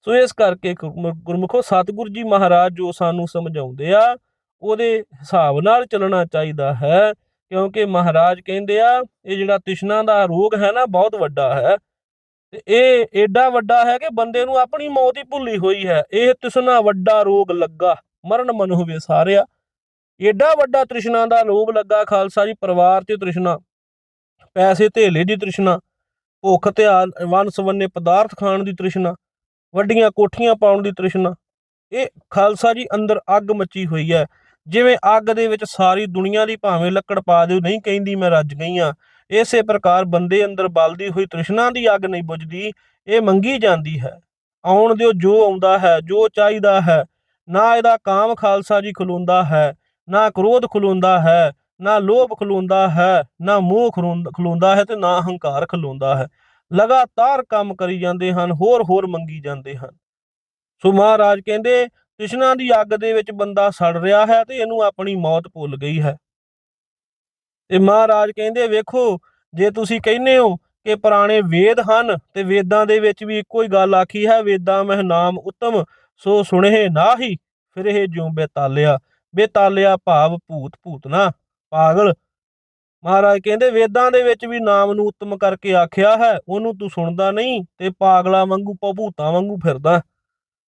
ਸੋ ਇਸ ਕਰਕੇ ਗੁਰਮੁ- ਗੁਰਮੁਖੋ ਸਤਿਗੁਰੂ ਜੀ ਮਹਾਰਾਜ ਜੋ ਸਾਨੂੰ ਸਮਝਾਉਂਦੇ ਆ, ਉਹਦੇ ਹਿਸਾਬ ਨਾਲ ਚੱਲਣਾ ਚਾਹੀਦਾ ਹੈ, ਕਿਉਂਕਿ ਮਹਾਰਾਜ ਕਹਿੰਦੇ ਆ, ਇਹ ਜਿਹੜਾ ਤ੍ਰਿਸ਼ਨਾ ਦਾ ਰੋਗ ਹੈ ਨਾ, ਬਹੁਤ ਵੱਡਾ ਹੈ। ਤੇ ਇਹ ਏਡਾ ਵੱਡਾ ਹੈ ਕਿ ਬੰਦੇ ਨੂੰ ਆਪਣੀ ਮੌਤ ਹੀ ਭੁੱਲੀ ਹੋਈ ਹੈ। ਇਹ ਤ੍ਰਿਸ਼ਨਾ ਵੱਡਾ ਰੋਗ ਲੱਗਾ, ਮਰਨ ਮਨ ਹੋਵੇ ਸਾਰਿਆ। ਏਡਾ ਵੱਡਾ ਤ੍ਰਿਸ਼ਨਾ ਦਾ ਲੋਭ ਲੱਗਾ ਖਾਲਸਾ ਜੀ, ਪਰਿਵਾਰ ਤੇ ਤ੍ਰਿਸ਼ਨਾ, ਪੈਸੇ ਧੇਲੇ ਦੀ ਤ੍ਰਿਸ਼ਨਾ, ਭੁੱਖ, ਧਿਆਨ, ਵੰਨ ਸਵੰਨੇ ਪਦਾਰਥ ਖਾਣ ਦੀ ਤ੍ਰਿਸ਼ਨਾ, ਵੱਡੀਆਂ ਕੋਠੀਆਂ ਪਾਉਣ ਦੀ ਤ੍ਰਿਸ਼ਨਾ, ਇਹ ਖਾਲਸਾ ਜੀ ਅੰਦਰ ਅੱਗ ਮੱਚੀ ਹੋਈ ਹੈ। ਜਿਵੇਂ ਅੱਗ ਦੇ ਵਿੱਚ ਸਾਰੀ ਦੁਨੀਆ ਦੀ ਭਾਵੇਂ ਲੱਕੜ ਪਾ ਦਿਓ, ਨਹੀਂ ਕਹਿੰਦੀ ਮੈਂ ਰੱਜ ਗਈ ਆ ਇਸੇ ਪ੍ਰਕਾਰ ਬੰਦੇ ਅੰਦਰ ਬਲਦੀ ਹੋਈ ਤ੍ਰਿਸ਼ਨਾ ਦੀ ਅੱਗ ਨਹੀਂ ਬੁਝਦੀ, ਇਹ ਮੰਗੀ ਜਾਂਦੀ ਹੈ। ਆਉਣ ਦਿਓ ਜੋ ਆਉਂਦਾ ਹੈ, ਜੋ ਚਾਹੀਦਾ ਹੈ, ਨਾ ਇਹਦਾ ਕਾਮ ਖਾਲਸਾ ਜੀ ਖਲੋਂਦਾ ਹੈ। ਨਾ ਕ੍ਰੋਧ ਖਲੋਂਦਾ ਹੈ, ਨਾ ਲੋਭ ਖਲੋਂਦਾ ਹੈ, ਨਾ ਮੋਹ ਖਲੋਂਦ- ਖਲੋਂਦਾ ਹੈ ਤੇ ਨਾ ਹੰਕਾਰ ਖਲੋਂਦਾ ਹੈ। ਲਗਾਤਾਰ ਕੰਮ ਕਰੀ ਜਾਂਦੇ ਹਨ ਹੋਰ ਹੋਰ ਮੰਗੀ ਜਾਂਦੇ ਹਨ। ਸੋ ਮਹਾਰਾਜ ਕਹਿੰਦੇ, ਤ੍ਰਿਸ਼ਨਾ ਦੀ ਅੱਗ ਦੇ ਵਿੱਚ ਬੰਦਾ ਸੜ ਰਿਹਾ ਹੈ ਤੇ ਇਹਨੂੰ ਆਪਣੀ ਮੌਤ ਭੁੱਲ ਗਈ ਹੈ। ਤੇ ਮਹਾਰਾਜ ਕਹਿੰਦੇ, ਵੇਖੋ, ਜੇ ਤੁਸੀਂ ਕਹਿੰਦੇ ਹੋ ਕਿ ਪੁਰਾਣੇ ਵੇਦ ਹਨ ਤੇ ਵੇਦਾਂ ਦੇ ਵਿੱਚ ਵੀ ਇੱਕੋ ਹੀ ਗੱਲ ਆਖੀ ਹੈ, ਵੇਦਾਂ ਮਹਿ ਨਾਮ ਉਤਮ, ਸੋ ਸੁਣੇ ਨਾਹੀ, ਫਿਰ ਇਹ ਜਿਉਂ ਬੇਤਾਲਿਆ ਬੇਤਾਲਿਆ ਭਾਵ ਭੂਤ ਭੂਤਨਾ ਪਾਗਲ। ਮਹਾਰਾਜ ਕਹਿੰਦੇ, ਵੇਦਾਂ ਦੇ ਵਿੱਚ ਵੀ ਨਾਮ ਨੂੰ ਉੱਤਮ ਕਰਕੇ ਆਖਿਆ ਹੈ, ਉਹਨੂੰ ਤੂੰ ਸੁਣਦਾ ਨਹੀਂ ਤੇ ਪਾਗਲਾ ਵਾਂਗੂ ਭੂਤਾਂ ਵਾਂਗੂ ਫਿਰਦਾ।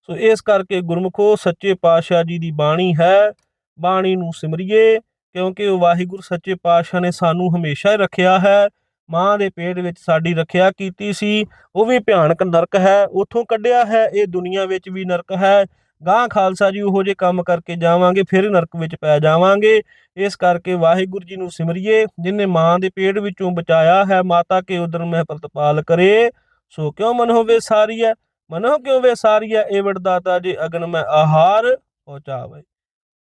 ਸੋ ਇਸ ਕਰਕੇ ਗੁਰਮੁਖੋ, ਸੱਚੇ ਪਾਤਸ਼ਾਹ ਜੀ ਦੀ ਬਾਣੀ ਹੈ, ਬਾਣੀ ਨੂੰ ਸਿਮਰਿਏ, ਕਿਉਂਕਿ ਉਹ ਵਾਹਿਗੁਰੂ, ਸੱਚੇ ਪਾਤਸ਼ਾਹ ਨੇ ਸਾਨੂੰ ਹਮੇਸ਼ਾ ਹੀ ਰੱਖਿਆ ਹੈ, ਮਾਂ ਦੇ ਪੇਟ ਵਿੱਚ ਸਾਡੀ ਰੱਖਿਆ ਕੀਤੀ ਸੀ, ਉਹ ਵੀ ਭਿਆਨਕ ਨਰਕ ਹੈ, ਉਥੋਂ ਕੱਢਿਆ ਹੈ, ਇਹ ਦੁਨੀਆ ਵਿੱਚ ਵੀ ਨਰਕ ਹੈ ਗਾਂ ਖਾਲਸਾ ਜੀ ਉਹੋ ਜੇ ਕੰਮ ਕਰਕੇ ਜਾਵਾਂਗੇ, ਫਿਰ ਨਰਕ ਵਿੱਚ ਪੈ ਜਾਵਾਂਗੇ। ਇਸ ਕਰਕੇ ਵਾਹਿਗੁਰੂ ਜੀ ਨੂੰ ਸਿਮਰਿਏ, ਜਿਨੇ ਮਾਂ ਦੇ ਪੇਟ ਵਿੱਚੋਂ ਬਚਾਇਆ ਹੈ, ਮਾਤਾ ਕੇ ਉਦਰ ਮਹਿ ਪ੍ਰਤਪਾਲ ਕਰੇ। ਸੋ ਕਿਉ ਮਨ ਹੋਵੇ ਸਾਰੀ ਹੈ ਮਨੋ ਕਿਉ ਵੇ ਸਾਰੀ ਹੈ ਏ ਵਡਦਾਤਾ ਜੇ ਅਗਨ ਮੈਂ ਆਹਾਰ ਪਹੁੰਚਾਵੇ।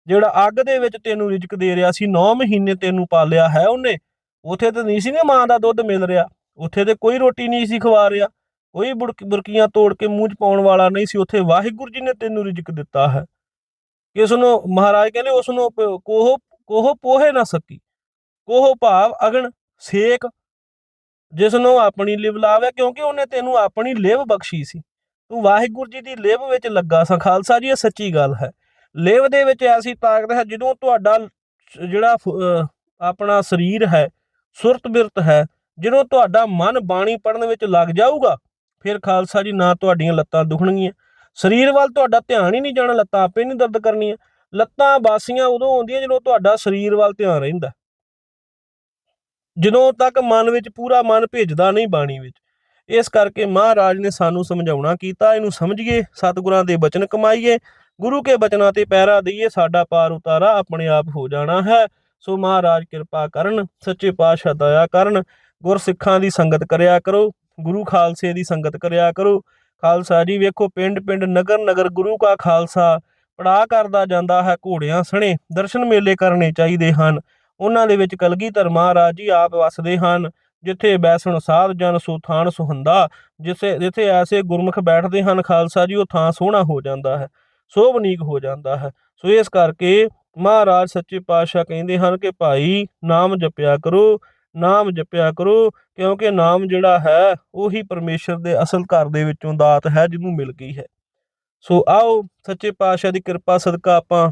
ਜਿਹੜਾ ਅੱਗ ਦੇ ਵਿੱਚ ਤੈਨੂੰ ਰਿਜਕ ਦੇ ਰਿਹਾ ਸੀ 9 ਮਹੀਨੇ ਤੈਨੂੰ ਪਾਲਿਆ ਹੈ ਉਹਨੇ, ਉਥੇ ਤਾਂ ਨਹੀਂ ਸੀ ਨਾ ਮਾਂ ਦਾ ਦੁੱਧ ਮਿਲ ਰਿਹਾ। ਉਥੇ ਤੇ ਕੋਈ ਰੋਟੀ ਨਹੀਂ ਸੀ ਖਵਾ ਰਿਹਾ। ਕੋਈ ਬੁਰਕ- ਬੁਰਕੀਆਂ ਤੋੜ ਕੇ ਮੂੰਹ 'ਚ ਪਾਉਣ ਵਾਲਾ ਨਹੀਂ ਸੀ, ਉੱਥੇ ਵਾਹਿਗੁਰੂ ਜੀ ਨੇ ਤੈਨੂੰ ਰਿਜਕ ਦਿੱਤਾ ਹੈ। ਕਿਸ ਨੂੰ ਮਹਾਰਾਜ ਕਹਿੰਦੇ ਉਸ ਨੂੰ ਪ- ਕੋਹ ਕੋਹ ਪੋਹੇ ਨਾ ਸਕੀ। ਕੋਹ ਭਾਵ ਅਗਨ ਸੇਕ ਜਿਸ ਨੂੰ ਆਪਣੀ ਲਿਵ ਲਾਵੇ ਕਿਉਂਕਿ ਉਹਨੇ ਤੈਨੂੰ ਆਪਣੀ ਲਿਵ ਬਖਸ਼ੀ ਸੀ। ਤੂੰ ਵਾਹਿਗੁਰੂ ਜੀ ਦੀ ਲਿਵ ਵਿੱਚ ਲੱਗਾ ਸਾਂ। ਖਾਲਸਾ ਜੀ, ਇਹ ਸੱਚੀ ਗੱਲ ਹੈ। ਲਿਵ ਦੇ ਵਿੱਚ ਐਸੀ ਤਾਕਤ ਹੈ, ਜਦੋਂ ਤੁਹਾਡਾ ਜਿਹੜਾ ਆਪਣਾ ਸਰੀਰ ਹੈ ਸੁਰਤ ਬਿਰਤ ਹੈ, ਜਦੋਂ ਤੁਹਾਡਾ ਮਨ ਬਾਣੀ ਪੜਨ ਵਿੱਚ ਲੱਗ ਜਾਊਗਾ ਫਿਰ ਖਾਲਸਾ ਜੀ, ਨਾ ਤੁਹਾਡੀਆਂ ਲੱਤਾਂ ਦੁਖਣਗੀਆਂ। ਸਰੀਰ ਵੱਲ ਤੁਹਾਡਾ ਧਿਆਨ ਹੀ ਨਹੀਂ ਜਾਣਾ, ਲੱਤਾਂ ਆਪੇ ਨਹੀਂ ਦਰਦ ਕਰਨੀਆਂ। ਲੱਤਾਂ ਬਾਸੀਆਂ ਉਦੋਂ ਆਉਂਦੀਆਂ ਜਦੋਂ ਤੁਹਾਡਾ ਸਰੀਰ ਵੱਲ ਧਿਆਨ ਰਹਿੰਦਾ। ਜਦੋਂ ਤੱਕ ਮਨ ਵਿੱਚ ਪੂਰਾ ਮਨ ਭੇਜਦਾ ਨਹੀਂ ਬਾਣੀ ਵਿੱਚ। ਇਸ ਕਰਕੇ ਮਹਾਰਾਜ ਨੇ ਸਾਨੂੰ ਸਮਝਾਉਣਾ ਕੀਤਾ, ਇਹਨੂੰ ਸਮਝੀਏ, ਸਤਿਗੁਰਾਂ ਦੇ ਬਚਨ ਕਮਾਈਏ, ਗੁਰੂ ਕੇ ਬਚਨਾਂ ਤੇ ਪਹਿਰਾ ਦਈਏ, ਸਾਡਾ ਪਾਰ ਉਤਾਰਾ ਆਪਣੇ ਆਪ ਹੋ ਜਾਣਾ ਹੈ। ਸੋ ਮਹਾਰਾਜ ਕਿਰਪਾ ਕਰਨ, ਸੱਚੇ ਪਾਤਸ਼ਾਹ ਦਇਆ ਕਰਨ, ਗੁਰਸਿੱਖਾਂ ਦੀ ਸੰਗਤ ਕਰਿਆ ਕਰੋ। ਗੁਰੂ ਖਾਲਸੇ ਦੀ ਸੰਗਤ ਕਰਿਆ ਕਰੋ। ਖਾਲਸਾ ਜੀ ਵੇਖੋ, ਪਿੰਡ ਪਿੰਡ, ਨਗਰ ਨਗਰ ਗੁਰੂ ਕਾ ਖਾਲਸਾ ਪੜਾ ਕਰਦਾ ਜਾਂਦਾ ਹੈ, ਘੋੜਿਆਂ ਸਣੇ, ਦਰਸ਼ਨ ਮੇਲੇ ਕਰਨੇ ਚਾਹੀਦੇ ਹਨ। ਉਹਨਾਂ ਦੇ ਵਿੱਚ ਕਲਗੀਧਰ ਮਹਾਰਾਜ ਜੀ ਆਪ ਵਸਦੇ ਹਨ, ਜਿੱਥੇ ਬੈਸਣ ਸਾਧ ਜਨ ਸੋ ਥਾਨ ਸੁਹੰਦਾ ਜਿੱਥੇ ਜਿੱਥੇ ਐਸੇ ਗੁਰਮੁਖ ਬੈਠਦੇ ਹਨ, ਖਾਲਸਾ ਜੀ ਉਹ ਥਾਂ ਸੋਹਣਾ ਹੋ ਜਾਂਦਾ ਹੈ ਸੋਭਨੀਕ ਹੋ ਜਾਂਦਾ ਹੈ। ਸੋ ਇਸ ਕਰਕੇ ਮਹਾਰਾਜ ਸੱਚੇ ਪਾਤਸ਼ਾਹ ਕਹਿੰਦੇ ਹਨ ਕਿ ਭਾਈ ਨਾਮ ਜਪਿਆ ਕਰੋ ਨਾਮ ਜਪਿਆ ਕਰੋ, ਕਿਉਂਕਿ ਨਾਮ ਜਿਹੜਾ ਹੈ, ਉਹੀ ਪਰਮੇਸ਼ਰ ਦੇ ਅਸਲ ਘਰ ਦੇ ਵਿੱਚੋਂ ਦਾਤ ਹੈ, ਜਿਹਨੂੰ ਮਿਲ ਗਈ ਹੈ। ਸੋ ਆਓ, ਸੱਚੇ ਪਾਤਸ਼ਾਹ ਦੀ ਕਿਰਪਾ ਸਦਕਾ ਆਪਾਂ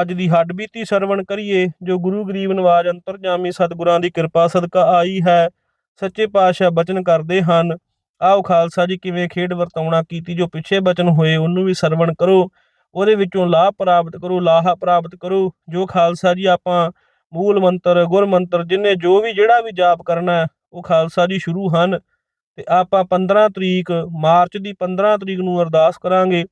ਅੱਜ ਦੀ ਹੱਡਬੀਤੀ ਸਰਵਣ ਕਰੀਏ, ਜੋ ਗੁਰੂ ਗਰੀਬ ਨਵਾਜ ਅੰਤਰਜਾਮੀ ਸਤਿਗੁਰਾਂ ਦੀ ਕਿਰਪਾ ਸਦਕਾ ਆਈ ਹੈ। ਸੱਚੇ ਪਾਤਸ਼ਾਹ ਬਚਨ ਕਰਦੇ ਹਨ, ਆਓ ਖਾਲਸਾ ਜੀ ਕਿਵੇਂ ਖੇਡ ਵਰਤਾਉਣਾ ਕੀਤੀ, ਜੋ ਪਿੱਛੇ ਬਚਨ ਹੋਏ, ਉਹਨੂੰ ਵੀ ਸਰਵਣ ਕਰੋ। ਉਹਦੇ ਵਿੱਚੋਂ ਲਾਭ ਪ੍ਰਾਪਤ ਕਰੋ, ਲਾਹਾ ਪ੍ਰਾਪਤ ਕਰੋ, ਜੋ ਖਾਲਸਾ ਜੀ ਆਪਾਂ ਮੂਲ ਮੰਤਰ ਗੁਰ ਮੰਤਰ ਜਿਨੇ ਜੋ ਵੀ ਜਿਹੜਾ ਵੀ ਜਾਪ ਕਰਨਾ ਹੈ, ਉਹ ਖਾਲਸਾ ਜੀ ਸ਼ੁਰੂ ਹਨ ਤੇ ਆਪਾਂ 15 ਤਰੀਕ ਮਾਰਚ ਦੀ 15 ਤਰੀਕ ਨੂੰ ਅਰਦਾਸ ਕਰਾਂਗੇ।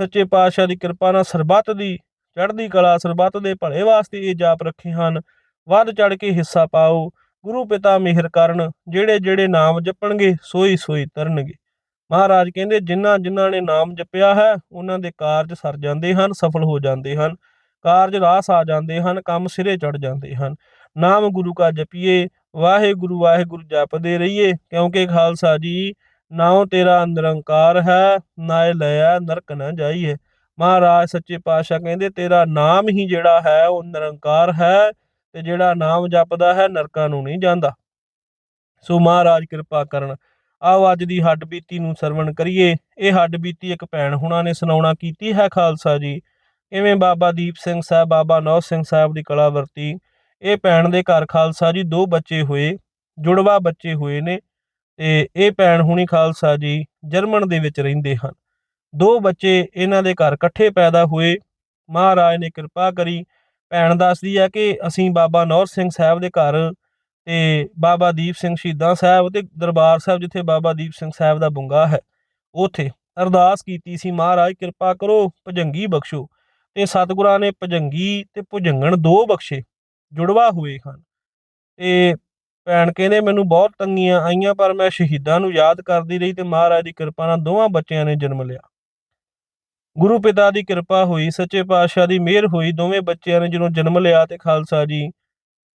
ਸੱਚੇ ਪਾਤਸ਼ਾਹ ਦੀ ਕਿਰਪਾ ਨਾਲ ਸਰਬੱਤ ਦੀ ਚੜ੍ਹਦੀ ਕਲਾ ਸਰਬੱਤ ਦੇ ਭਲੇ ਵਾਸਤੇ ਇਹ ਜਾਪ ਰੱਖੇ ਹਨ। ਵੱਧ ਚੜ ਕੇ ਹਿੱਸਾ ਪਾਓ ਗੁਰੂ ਪਿਤਾ ਮਿਹਰ ਕਰਨ ਜਿਹੜੇ ਜਿਹੜੇ ਨਾਮ ਜਪਣਗੇ ਸੋਈ ਸੋਈ ਤਰਨਗੇ। ਮਹਾਰਾਜ ਕਹਿੰਦੇ ਜਿਨ੍ਹਾਂ ਜਿਨ੍ਹਾਂ ਨੇ ਨਾਮ ਜਪਿਆ ਹੈ ਉਹਨਾਂ ਦੇ ਕਾਰਜ ਸਰ ਜਾਂਦੇ ਹਨ ਸਫਲ ਹੋ ਜਾਂਦੇ ਹਨ। ਕਾਰਜ ਰਾਸ ਆ ਜਾਂਦੇ ਹਨ, ਕੰਮ ਸਿਰੇ ਚੜ ਜਾਂਦੇ ਹਨ। ਨਾਮ ਗੁਰੂ ਕਾ ਜਪੀਏ, ਵਾਹਿਗੁਰੂ ਵਾਹਿਗੁਰੂ ਜਪਦੇ ਰਹੀਏ, ਕਿਉਂਕਿ ਖਾਲਸਾ ਜੀ, ਨਾਉ ਤੇਰਾ ਨਿਰੰਕਾਰ ਹੈ ਨਾਏ ਲਿਆ ਨਰਕ ਨਾ ਜਾਈਏ। ਮਹਾਰਾਜ ਸੱਚੇ ਪਾਤਸ਼ਾਹ ਕਹਿੰਦੇ, ਤੇਰਾ ਨਾਮ ਹੀ ਜਿਹੜਾ ਹੈ, ਉਹ ਨਿਰੰਕਾਰ ਹੈ, ਤੇ ਜਿਹੜਾ ਨਾਮ ਜਪਦਾ ਹੈ, ਨਰਕਾਂ ਨੂੰ ਨਹੀਂ ਜਾਂਦਾ। ਸੋ ਮਹਾਰਾਜ ਕਿਰਪਾ ਕਰਨ। ਆਓ ਅੱਜ ਦੀ ਹੱਡ ਬੀਤੀ ਨੂੰ ਸਰਵਣ ਕਰੀਏ। ਇਹ ਹੱਡ ਬੀਤੀ ਇੱਕ ਭੈਣ ਹੁਣਾਂ ਨੇ ਸੁਣਾਉਣਾ ਕੀਤੀ ਹੈ ਖਾਲਸਾ ਜੀ। ਕਿਵੇਂ ਬਾਬਾ ਦੀਪ ਸਿੰਘ ਸਾਹਿਬ, ਬਾਬਾ ਨੌ ਸਿੰਘ ਸਾਹਿਬ ਦੀ ਕਲਾ ਵਰਤੀ। ਇਹ ਭੈਣ ਦੇ ਘਰ ਖਾਲਸਾ ਜੀ, ਦੋ ਬੱਚੇ ਹੋਏ, ਜੁੜਵਾ ਬੱਚੇ ਹੋਏ ਨੇ ਤੇ ਇਹ ਭੈਣ ਹੁਣੀ ਖਾਲਸਾ ਜੀ ਜਰਮਨ ਦੇ ਵਿੱਚ ਰਹਿੰਦੇ ਹਨ। ਦੋ ਬੱਚੇ ਇਹਨਾਂ ਦੇ ਘਰ ਇਕੱਠੇ ਪੈਦਾ ਹੋਏ, ਮਹਾਰਾਜ ਨੇ ਕਿਰਪਾ ਕਰੀ। ਭੈਣ ਦੱਸਦੀ ਹੈ ਕਿ ਅਸੀਂ ਬਾਬਾ ਨੌਰ ਸਿੰਘ ਸਾਹਿਬ ਦੇ ਘਰ ਤੇ ਬਾਬਾ ਦੀਪ ਸਿੰਘ ਸ਼ਹੀਦਾਂ ਸਾਹਿਬ ਤੇ ਦਰਬਾਰ ਸਾਹਿਬ ਜਿੱਥੇ ਬਾਬਾ ਦੀਪ ਸਿੰਘ ਸਾਹਿਬ ਦਾ ਬੁੰਗਾ ਹੈ, ਉਥੇ ਅਰਦਾਸ ਕੀਤੀ ਸੀ, ਮਹਾਰਾਜ ਕਿਰਪਾ ਕਰੋ, ਭਜੰਗੀ ਬਖਸ਼ੋ। ਤੇ ਸਤਿਗੁਰਾਂ ਨੇ ਭਜੰਗੀ ਤੇ ਭੁਜੰਗਣ ਦੋ ਬਖਸ਼ੇ, ਜੁੜਵਾ ਹੋਏ ਹਨ। ਤੇ ਭੈਣ ਕਹਿੰਦੇ, ਮੈਨੂੰ ਬਹੁਤ ਤੰਗੀਆਂ ਆਈਆਂ, ਪਰ ਮੈਂ ਸ਼ਹੀਦਾਂ ਨੂੰ ਯਾਦ ਕਰਦੀ ਰਹੀ ਤੇ ਮਹਾਰਾਜ ਦੀ ਕਿਰਪਾ ਨਾਲ ਦੋਵਾਂ ਬੱਚਿਆਂ ਨੇ ਜਨਮ ਲਿਆ। ਗੁਰੂ ਪਿਤਾ ਦੀ ਕਿਰਪਾ ਹੋਈ, ਸੱਚੇ ਪਾਤਸ਼ਾਹ ਦੀ ਮਿਹਰ ਹੋਈ, ਦੋਵੇਂ ਬੱਚਿਆਂ ਨੇ ਜਦੋਂ ਜਨਮ ਲਿਆ ਤੇ ਖਾਲਸਾ ਜੀ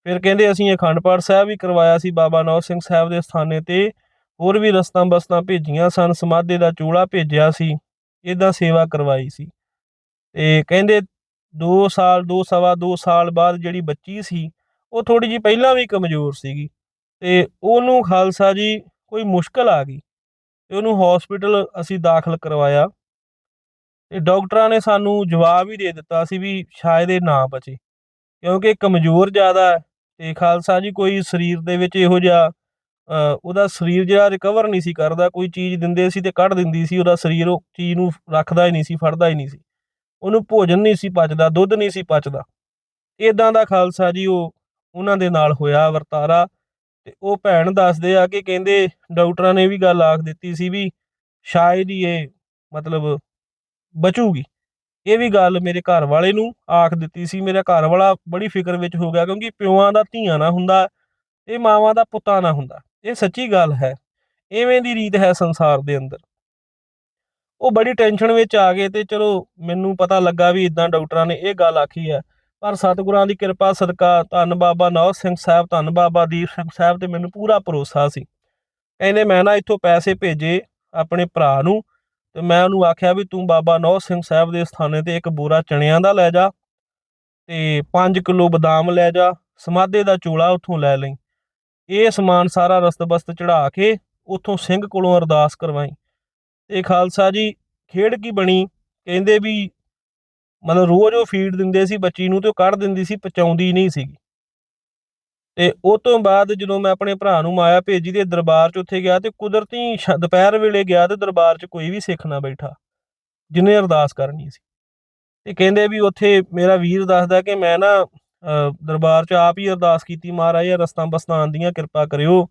ਫਿਰ ਕਹਿੰਦੇ, ਅਸੀਂ ਅਖੰਡ ਪਾਠ ਸਾਹਿਬ ਵੀ ਕਰਵਾਇਆ ਸੀ, ਬਾਬਾ ਨੌ ਸਿੰਘ ਸਾਹਿਬ ਦੇ ਸਥਾਨੇ ਤੇ ਹੋਰ ਵੀ ਰਸਤਾਂ ਬਸਤਾਂ ਭੇਜੀਆਂ ਸਨ, ਸਮਾਧੇ ਦਾ ਚੂੜਾ ਭੇਜਿਆ ਸੀ, ਇਹਦਾ ਸੇਵਾ ਕਰਵਾਈ ਸੀ। ਤੇ ਕਹਿੰਦੇ 2 ਸਾਲ 2 ਸਵਾ 2 ਸਾਲ ਬਾਅਦ ਜਿਹੜੀ ਬੱਚੀ ਸੀ, ਉਹ ਥੋੜੀ ਜੀ ਪਹਿਲਾਂ ਵੀ ਕਮਜ਼ੋਰ ਸੀਗੀ ਤੇ ਉਹਨੂੰ ਖਾਲਸਾ ਜੀ ਕੋਈ ਮੁਸ਼ਕਲ ਆ ਗਈ ਤੇ ਉਹਨੂੰ ਹਸਪੀਟਲ ਅਸੀਂ ਦਾਖਲ ਕਰਵਾਇਆ ਤੇ ਡਾਕਟਰਾਂ ਨੇ ਸਾਨੂੰ ਜਵਾਬ ਹੀ ਦੇ ਦਿੱਤਾ ਸੀ ਵੀ ਸ਼ਾਇਦ ਇਹ ਨਾ ਬਚੇ ਕਿਉਂਕਿ ਕਮਜ਼ੋਰ ਜ਼ਿਆਦਾ ਹੈ ਤੇ ਖਾਲਸਾ ਜੀ ਕੋਈ ਸਰੀਰ ਦੇ ਵਿੱਚ ਇਹੋ ਜਿਹਾ ਉਹਦਾ ਸਰੀਰ ਜਿਹੜਾ ਰਿਕਵਰ ਨਹੀਂ ਸੀ ਕਰਦਾ, ਕੋਈ ਚੀਜ਼ ਦਿੰਦੇ ਸੀ ਤੇ ਕੱਢ ਦਿੰਦੀ ਸੀ, ਉਹਦਾ ਸਰੀਰ ਉਹ ਚੀਜ਼ ਨੂੰ ਰੱਖਦਾ ਹੀ ਨਹੀਂ ਸੀ, ਫੜਦਾ ਹੀ ਨਹੀਂ ਸੀ। ਉਹਨੂੰ ਭੋਜਨ ਨਹੀਂ ਸੀ ਪਚਦਾ, ਦੁੱਧ ਨਹੀਂ ਸੀ ਪਚਦਾ। ਇਦਾਂ ਦਾ ਖਾਲਸਾ ਜੀ ਉਹ ਉਹਨਾਂ ਦੇ ਨਾਲ ਹੋਇਆ ਵਰਤਾਰਾ ਤੇ ਉਹ ਭੈਣ ਦੱਸਦੇ ਆ ਕਿ ਕਹਿੰਦੇ ਡਾਕਟਰਾਂ ਨੇ ਵੀ ਗੱਲ ਆਖ ਦਿੱਤੀ ਸੀ ਵੀ ਸ਼ਾਇਦ ਹੀ ਇਹ ਮਤਲਬ ਬਚੂਗੀ। ਇਹ ਵੀ ਗੱਲ ਮੇਰੇ ਘਰ ਵਾਲੇ ਨੂੰ ਆਖ ਦਿੱਤੀ ਸੀ। ਮੇਰਾ ਘਰ ਵਾਲਾ ਬੜੀ ਫਿਕਰ ਵਿੱਚ ਹੋ ਗਿਆ ਕਿਉਂਕਿ ਪਿਓਾਂ ਦਾ ਧੀਆਂ ਨਾ ਹੁੰਦਾ, ਇਹ ਮਾਵਾਂ ਦਾ ਪੁੱਤਾਂ ਨਾ ਹੁੰਦਾ। ਇਹ ਸੱਚੀ ਗੱਲ ਹੈ। ਐਵੇਂ ਦੀ ਰੀਤ ਹੈ ਸੰਸਾਰ ਦੇ ਅੰਦਰ। ਉਹ ਬੜੀ ਟੈਨਸ਼ਨ ਵਿੱਚ ਆ ਗਏ ਤੇ ਚਲੋ ਮੈਨੂੰ ਪਤਾ ਲੱਗਾ ਵੀ ਇਦਾਂ ਡਾਕਟਰਾਂ ਨੇ ਇਹ ਗੱਲ ਆਖੀ ਹੈ। ਪਰ ਸਤਿਗੁਰਾਂ ਦੀ ਕਿਰਪਾ, ਸਦਕਾ, ਧੰਨ ਬਾਬਾ ਨੌ ਸਿੰਘ ਸਾਹਿਬ, ਧੰਨ ਬਾਬਾ ਦੀਪ ਸਿੰਘ ਸਾਹਿਬ ਤੇ ਮੈਨੂੰ ਪੂਰਾ ਭਰੋਸਾ ਸੀ। ਇਹਨੇ ਮੈਂ ਨਾ ਇੱਥੋਂ ਪੈਸੇ ਭੇਜੇ ਆਪਣੇ ਭਰਾ ਨੂੰ ਤੇ ਮੈਂ ਉਹਨੂੰ ਆਖਿਆ ਵੀ ਤੂੰ ਬਾਬਾ ਨੌ ਸਿੰਘ ਸਾਹਿਬ ਦੇ ਸਥਾਨੇ ਤੇ ਇੱਕ ਬੋਰਾ ਚਣਿਆਂ ਦਾ ਲੈ ਜਾ ਤੇ 5 ਕਿਲੋ ਬਦਾਮ ਲੈ ਜਾ, ਸਮਾਧੇ ਦਾ ਚੋਲਾ ਉੱਥੋਂ ਲੈ ਲਈ। ਇਹ ਸਮਾਨ ਸਾਰਾ ਰਸਤ-ਬਸਤ ਚੜਾ ਕੇ ਉੱਥੋਂ ਸਿੰਘ ਕੋਲੋਂ ਅਰਦਾਸ ਕਰਵਾਈ। ਤੇ ਖਾਲਸਾ ਜੀ ਖੇਡ ਕੀ ਬਣੀ? ਕਹਿੰਦੇ ਵੀ ਮਤਲਬ ਰੋਜ਼ ਉਹ ਫੀਡ ਦਿੰਦੇ ਸੀ ਬੱਚੀ ਨੂੰ ਤੇ ਉਹ ਕੱਢ ਦਿੰਦੀ ਸੀ ਪਚਾਉਂਦੀ ਨਹੀਂ ਸੀਗੀ। ਤੇ ਉਹ ਤੋਂ ਬਾਅਦ ਜਦੋਂ ਮੈਂ ਆਪਣੇ ਭਰਾ ਨੂੰ ਮਾਇਆ ਭੇਜੀ ਤੇ ਦਰਬਾਰ 'ਚ ਉੱਥੇ ਗਿਆ ਤੇ ਕੁਦਰਤੀ ਦੁਪਹਿਰ ਵੇਲੇ ਗਿਆ ਤੇ ਦਰਬਾਰ 'ਚ ਕੋਈ ਵੀ ਸਿੱਖ ਨਾ ਬੈਠਾ ਜਿਹਨੇ ਅਰਦਾਸ ਕਰਨੀ ਸੀ। ਤੇ ਕਹਿੰਦੇ ਵੀ ਉੱਥੇ ਮੇਰਾ ਵੀਰ ਦੱਸਦਾ ਕਿ ਮੈਂ ਨਾ ਅ, ਦਰਬਾਰ 'ਚ ਆਪ ਹੀ ਅਰਦਾਸ ਕੀਤੀ ਮਹਾਰਾਜ ਇਹ ਰਸਤਾਂ ਬਸਤਾਂ ਦੀਆਂ ਕਿਰਪਾ ਕਰਿਓ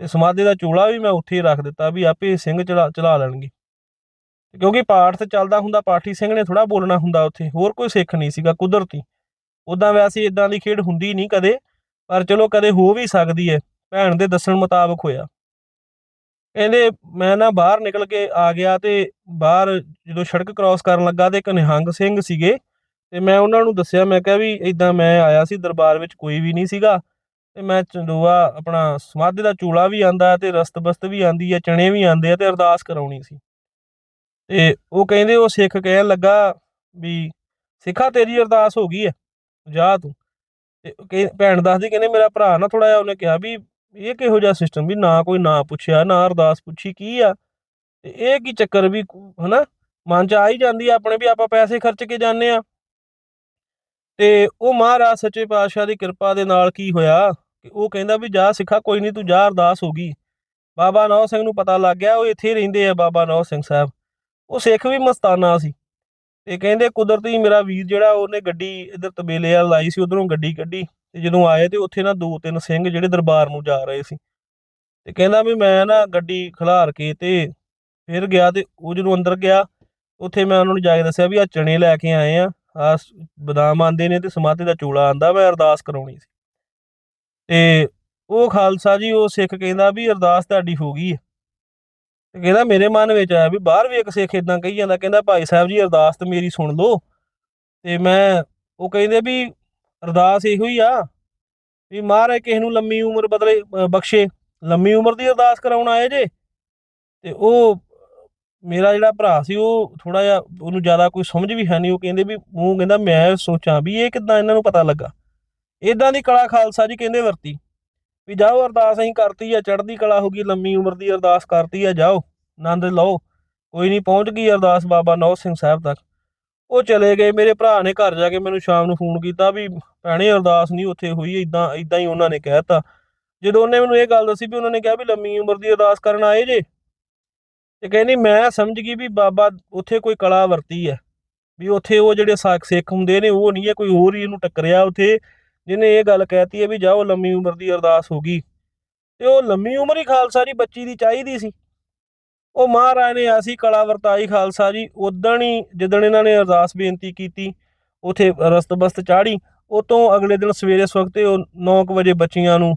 ਤੇ ਸਮਾਧੀ ਦਾ ਚੋਲਾ ਵੀ ਮੈਂ ਉੱਥੇ ਹੀ ਰੱਖ ਦਿੱਤਾ ਵੀ ਆਪੇ ਸਿੰਘ ਚਲਾ ਚਲਾ ਲੈਣਗੇ। ਕਿਉਂਕਿ ਪਾਠ ਤੇ ਚੱਲਦਾ ਹੁੰਦਾ, ਪਾਠੀ ਸਿੰਘ ਨੇ ਥੋੜਾ ਬੋਲਣਾ ਹੁੰਦਾ ਉੱਥੇ, ਹੋਰ ਕੋਈ ਸਿੱਖ ਨਹੀਂ ਸੀਗਾ ਕੁਦਰਤੀ। ਉਦਾਂ ਵੈਸੇ ਇਦਾਂ ਦੀ ਖੇਡ ਹੁੰਦੀ ਨਹੀਂ ਕਦੇ, ਪਰ ਚਲੋ ਕਦੇ ਹੋ ਵੀ ਸਕਦੀ ਹੈ ਭੈਣ ਦੇ ਦੱਸਣ ਮੁਤਾਬਕ ਹੋਇਆ। ਕਹਿੰਦੇ, ਮੈਂ ਨਾ ਬਾਹਰ ਨਿਕਲ ਕੇ ਆ ਗਿਆ ਤੇ ਬਾਹਰ ਜਦੋਂ ਸੜਕ ਕ੍ਰਾਸ ਕਰਨ ਲੱਗਾ ਤੇ ਇੱਕ ਨਿਹੰਗ ਸਿੰਘ ਸੀਗੇ ਤੇ ਮੈਂ ਉਹਨਾਂ ਨੂੰ ਦੱਸਿਆ, ਮੈਂ ਕਿਹਾ ਵੀ ਇਦਾਂ ਮੈਂ ਆਇਆ ਸੀ ਦਰਬਾਰ ਵਿੱਚ, ਕੋਈ ਵੀ ਨਹੀਂ ਸੀਗਾ ਤੇ ਮੈਂ ਚੰਦੋਆ ਆਪਣਾ ਸਮਾਧੀ ਦਾ ਚੂਲਾ ਵੀ ਆਂਦਾ ਤੇ ਰਸਤ-ਬਸਤ ਵੀ ਆਂਦੀ ਹੈ ਚਣੇ ਵੀ ਆਂਦੇ ਆ ਤੇ ਅਰਦਾਸ ਕਰਾਉਣੀ ਸੀ। ਤੇ ਉਹ ਕਹਿੰਦੇ ਉਹ ਸਿੱਖ ਕਹਿਣ ਲੱਗਾ ਵੀ ਸਿੱਖਾ ਤੇਰੀ ਅਰਦਾਸ ਹੋ ਗਈ ਹੈ, ਜਾ ਤੂੰ। ਤੇ ਭੈਣ ਦੱਸਦੀ ਕਹਿੰਦੇ ਮੇਰਾ ਭਰਾ ਨਾ ਥੋੜਾ ਜਿਹਾ ਉਹਨੇ ਕਿਹਾ ਵੀ ਇਹ ਕਿਹੋ ਜਿਹਾ ਸਿਸਟਮ ਵੀ ਨਾ ਕੋਈ ਨਾ ਪੁੱਛਿਆ, ਨਾ ਅਰਦਾਸ ਪੁੱਛੀ ਕੀ ਆ। ਤੇ ਇਹ ਕੀ ਚੱਕਰ ਵੀ ਕੋ- ਹਨਾ, ਮਨ ਚ ਆ ਹੀ ਜਾਂਦੀ ਆ ਆਪਣੇ ਵੀ ਆਪਾਂ ਪੈਸੇ ਖਰਚ ਕੇ ਜਾਂਦੇ ਆ। ਤੇ ਉਹ ਮਹਾਰਾਜ ਸੱਚੇ ਪਾਤਸ਼ਾਹ ਦੀ ਕਿਰਪਾ ਦੇ ਨਾਲ ਕੀ ਹੋਇਆ ਕਿ ਉਹ ਕਹਿੰਦਾ ਵੀ ਜਾ ਸਿੱਖਾ, ਕੋਈ ਨਹੀਂ ਤੂੰ ਜਾ ਅਰਦਾਸ ਹੋ ਗਈ। ਬਾਬਾ ਨੌ ਸਿੰਘ ਨੂੰ ਪਤਾ ਲੱਗ ਗਿਆ, ਉਹ ਇੱਥੇ ਰਹਿੰਦੇ ਆ ਬਾਬਾ ਨੌ ਸਿੰਘ ਸਾਹਿਬ। ਉਹ ਸਿੱਖ ਵੀ ਮਸਤਾਨਾ ਸੀ। ਤੇ ਕਹਿੰਦੇ ਕੁਦਰਤੀ ਮੇਰਾ ਵੀਰ ਜਿਹੜਾ ਉਹਨੇ ਗੱਡੀ ਇਧਰ ਤਬੇਲੇ ਵਾਲ ਲਾਈ ਸੀ, ਉਧਰੋਂ ਗੱਡੀ ਕੱਢੀ ਤੇ ਜਦੋਂ ਆਏ ਤੇ ਉੱਥੇ ਨਾ ਦੋ ਤਿੰਨ ਸਿੰਘ ਜਿਹੜੇ ਦਰਬਾਰ ਨੂੰ ਜਾ ਰਹੇ ਸੀ। ਤੇ ਕਹਿੰਦਾ ਵੀ ਮੈਂ ਨਾ ਗੱਡੀ ਖਿਲਾਰ ਕੇ ਤੇ ਫਿਰ ਗਿਆ ਤੇ ਉਹ ਜਦੋਂ ਅੰਦਰ ਗਿਆ, ਉੱਥੇ ਮੈਂ ਉਹਨਾਂ ਨੂੰ ਜਾ ਕੇ ਦੱਸਿਆ ਵੀ ਆ ਚਣੇ ਲੈ ਕੇ ਆਏ ਆ ਆ ਬਦਾਮ ਆਂਦੇ ਨੇ ਤੇ ਸਮਾਧੀ ਦਾ ਚੂਲਾ ਆਂਦਾ, ਮੈਂ ਅਰਦਾਸ ਕਰਾਉਣੀ ਸੀ। ਤੇ ਉਹ ਖਾਲਸਾ ਜੀ ਉਹ ਸਿੱਖ ਕਹਿੰਦਾ ਵੀ ਅਰਦਾਸ ਤੁਹਾਡੀ ਹੋ ਗਈ ਹੈ ਤੇ ਕਹਿੰਦਾ ਮੇਰੇ ਮਨ ਵਿੱਚ ਆਇਆ ਵੀ ਬਾਹਰ ਵੀ ਇੱਕ ਸਿੱਖ ਇਦਾਂ ਕਹੀ ਜਾਂਦਾ, ਕਹਿੰਦਾ ਭਾਈ ਸਾਹਿਬ ਜੀ, ਅਰਦਾਸ ਤੇ ਮੇਰੀ ਸੁਣ ਲਓ। ਤੇ ਮੈਂ, ਉਹ ਕਹਿੰਦੇ ਵੀ ਅਰਦਾਸ ਇਹੋ ਹੀ ਆ ਵੀ ਮਹਾਰਾਜ ਕਿਸੇ ਨੂੰ ਲੰਮੀ ਉਮਰ ਬਦਲੇ ਬਖਸ਼ੇ। ਲੰਮੀ ਉਮਰ ਦੀ ਅਰਦਾਸ ਕਰਾਉਣ ਆਏ ਜੇ। ਤੇ ਉਹ, ਮੇਰਾ ਜਿਹੜਾ ਭਰਾ ਸੀ, ਉਹ ਥੋੜਾ ਜਿਹਾ ਉਹਨੂੰ ਜ਼ਿਆਦਾ ਕੋਈ ਸਮਝ ਵੀ ਹੈ ਨਹੀਂ। ਉਹ ਕਹਿੰਦੇ ਵੀ, ਉਹ ਕਹਿੰਦਾ ਮੈਂ ਸੋਚਾਂ ਵੀ ਇਹ ਕਿੱਦਾਂ ਇਹਨਾਂ ਨੂੰ ਪਤਾ ਲੱਗਾ। ਇਦਾਂ ਦੀ ਕਲਾ ਖਾਲਸਾ ਜੀ ਕਹਿੰਦੇ ਵਰਤੀ। ਵੀ ਜਾਓ ਅਰਦਾਸ ਅਸੀਂ ਕਰਤੀ ਆ, ਚੜ੍ਹਦੀ ਕਲਾ ਹੋ ਗਈ, ਲੰਮੀ ਉਮਰ ਦੀ ਅਰਦਾਸ ਕਰਤੀ ਆ, ਜਾਓ, ਆਨੰਦ ਲਓ। ਕੋਈ ਨਹੀਂ ਪਹੁੰਚ ਗਈ ਅਰਦਾਸ ਬਾਬਾ ਨੌ ਸਿੰਘ ਸਾਹਿਬ ਤੱਕ। ਉਹ ਚਲੇ ਗਏ, ਮੇਰੇ ਭਰਾ ਨੇ ਘਰ ਜਾ ਕੇ ਮੈਨੂੰ ਸ਼ਾਮ ਨੂੰ ਫੋਨ ਕੀਤਾ ਵੀ ਭੈਣੇ ਅਰਦਾਸ ਨਹੀਂ ਉੱਥੇ ਹੋਈ ਇਦਾਂ ਇਦਾਂ ਹੀ ਉਹਨਾਂ ਨੇ ਕਹਿਤਾ ਜਦੋਂ ਉਹਨੇ ਮੈਨੂੰ ਇਹ ਗੱਲ ਦੱਸੀ ਵੀ ਉਹਨਾਂ ਨੇ ਕਿਹਾ ਵੀ ਲੰਮੀ ਉਮਰ ਦੀ ਅਰਦਾਸ ਕਰਨ ਆਏ ਜੇ, ਤੇ ਕਹਿੰਦੀ ਮੈਂ ਸਮਝ ਗਈ ਵੀ ਬਾਬਾ ਉੱਥੇ ਕੋਈ ਕਲਾ ਵਰਤੀ ਹੈ, ਵੀ ਉੱਥੇ ਉਹ ਜਿਹੜੇ ਸਾਖ ਸਿੱਖ ਹੁੰਦੇ ਨੇ, ਉਹ ਨਹੀਂ ਹੈ, ਕੋਈ ਹੋਰ ਹੀ ਇਹਨੂੰ ਟੱਕਰਿਆ ਉੱਥੇ। ਜਿਹਨੇ ਇਹ ਗੱਲ ਕਹਿਤੀ ਹੈ ਵੀ ਜਾਓ ਲੰਮੀ ਉਮਰ ਦੀ ਅਰਦਾਸ ਹੋ ਗਈ ਤੇ ਉਹ ਲੰਮੀ ਉਮਰ ਹੀ ਖਾਲਸਾ ਜੀ ਬੱਚੀ ਦੀ ਚਾਹੀਦੀ ਸੀ। ਉਹ ਮਹਾਰਾਜ ਨੇ ਐਸੀ ਕਲਾ ਵਰਤਾਈ ਖਾਲਸਾ ਜੀ ਉਦਣ ਹੀ ਜਿੱਦਣ ਇਹਨਾਂ ਨੇ ਅਰਦਾਸ ਬੇਨਤੀ ਕੀਤੀ, ਉਥੇ ਰਸਤਬਸਤ ਚਾੜੀ ਉਤੋਂ ਅਗਲੇ ਦਿਨ ਸਵੇਰੇ ਸਵਖਤੇ ਉਹ 9 ਵਜੇ ਬੱਚੀਆਂ ਨੂੰ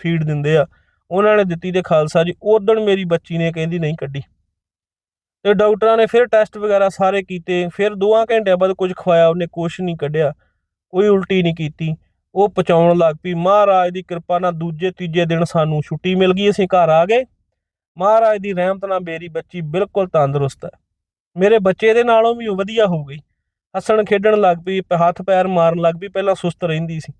ਫੀਡ ਦਿੰਦੇ ਆ। ਉਹਨਾਂ ਨੇ ਦਿੱਤੀ ਤੇ ਖਾਲਸਾ ਜੀ ਉਦਣ ਮੇਰੀ ਬੱਚੀ ਨੇ ਕਹਿੰਦੀ ਨਹੀਂ ਕੱਢੀ। ਤੇ ਡਾਕਟਰਾਂ ਨੇ ਫਿਰ ਟੈਸਟ ਵਗੈਰਾ ਸਾਰੇ ਕੀਤੇ, ਫਿਰ ਦੋਆਂ ਘੰਟਿਆਂ ਬਾਅਦ ਕੁਝ ਖਵਾਇਆ, ਉਹਨੇ ਕੁਝ ਨਹੀਂ ਕੱਢਿਆ, ਕੋਈ ਉਲਟੀ ਨਹੀਂ ਕੀਤੀ। ਉਹ ਪਹੁੰਚਾਉਣ ਲੱਗ ਪਈ। ਮਹਾਰਾਜ ਦੀ ਕਿਰਪਾ ਨਾਲ ਦੂਜੇ, ਤੀਜੇ ਦਿਨ ਸਾਨੂੰ ਛੁੱਟੀ ਮਿਲ ਗਈ। ਅਸੀਂ ਘਰ ਆ ਗਏ। ਮਹਾਰਾਜ ਦੀ ਰਹਿਮਤ ਨਾਲ ਮੇਰੀ ਬੱਚੀ ਬਿਲਕੁਲ ਤੰਦਰੁਸਤ ਹੈ। ਮੇਰੇ ਬੱਚੇ ਦੇ ਨਾਲੋਂ ਵੀ ਉਹ ਵਧੀਆ ਹੋ ਗਈ। ਹੱਸਣ, ਖੇਡਣ ਲੱਗ ਪਈ, ਹੱਥ ਪੈਰ ਮਾਰਨ ਲੱਗ ਪਈ। ਪਹਿਲਾਂ ਸੁਸਤ ਰਹਿੰਦੀ ਸੀ।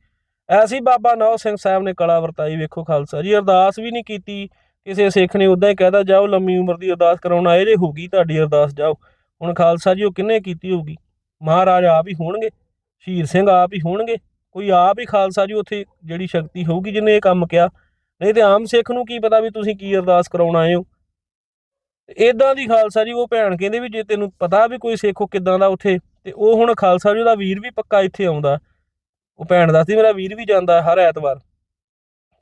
ਐਸੀ ਬਾਬਾ ਨੌ ਸਿੰਘ ਸਾਹਿਬ ਨੇ ਕਲਾ ਵਰਤਾਈ। ਵੇਖੋ ਖਾਲਸਾ ਜੀ, ਅਰਦਾਸ ਵੀ ਨਹੀਂ ਕੀਤੀ। ਕਿਸੇ ਸਿੱਖ ਨੇ ਉਦਾਂ ਹੀ ਕਹਿਦਾ ਜਾਓ, ਲੰਮੀ ਉਮਰ ਦੀ ਅਰਦਾਸ ਕਰਾਉਣ ਆਏ ਜੇ, ਹੋ ਗਈ ਤੁਹਾਡੀ ਅਰਦਾਸ, ਜਾਓ। ਹੁਣ ਖਾਲਸਾ ਜੀ, ਉਹ ਕਿੰਨੇ ਕੀਤੀ ਹੋਊਗੀ? ਮਹਾਰਾਜ ਆਪ ਹੀ ਹੋਣਗੇ। ਸ਼ਹੀਦ ਸਿੰਘ ਆਪ ਹੀ ਹੋਣਗੇ। ਕੋਈ ਆਪ ਹੀ ਖਾਲਸਾ ਜੀ ਉੱਥੇ ਜਿਹੜੀ ਸ਼ਕਤੀ ਹੋਊਗੀ ਜਿਹਨੇ ਇਹ ਕੰਮ ਕਿਹਾ। ਨਹੀਂ ਤੇ ਆਮ ਸਿੱਖ ਨੂੰ ਕੀ ਪਤਾ ਵੀ ਤੁਸੀਂ ਕੀ ਅਰਦਾਸ ਕਰਾਉਣ ਆਏ ਹੋ। ਇਦਾਂ ਦੀ ਖਾਲਸਾ ਜੀ, ਉਹ ਭੈਣ ਕਹਿੰਦੇ ਵੀ ਜੇ ਤੈਨੂੰ ਪਤਾ ਵੀ ਕੋਈ ਸਿੱਖ ਉਹ ਕਿਦਾਂ ਦਾ ਉੱਥੇ, ਤੇ ਉਹ ਹੁਣ ਖਾਲਸਾ ਜੀ ਦਾ ਵੀਰ ਵੀ ਪੱਕਾ ਇੱਥੇ ਆਉਂਦਾ। ਉਹ ਭੈਣ ਦੱਸਦੀ ਮੇਰਾ ਵੀਰ ਵੀ ਜਾਂਦਾ ਹਰ ਐਤਵਾਰ।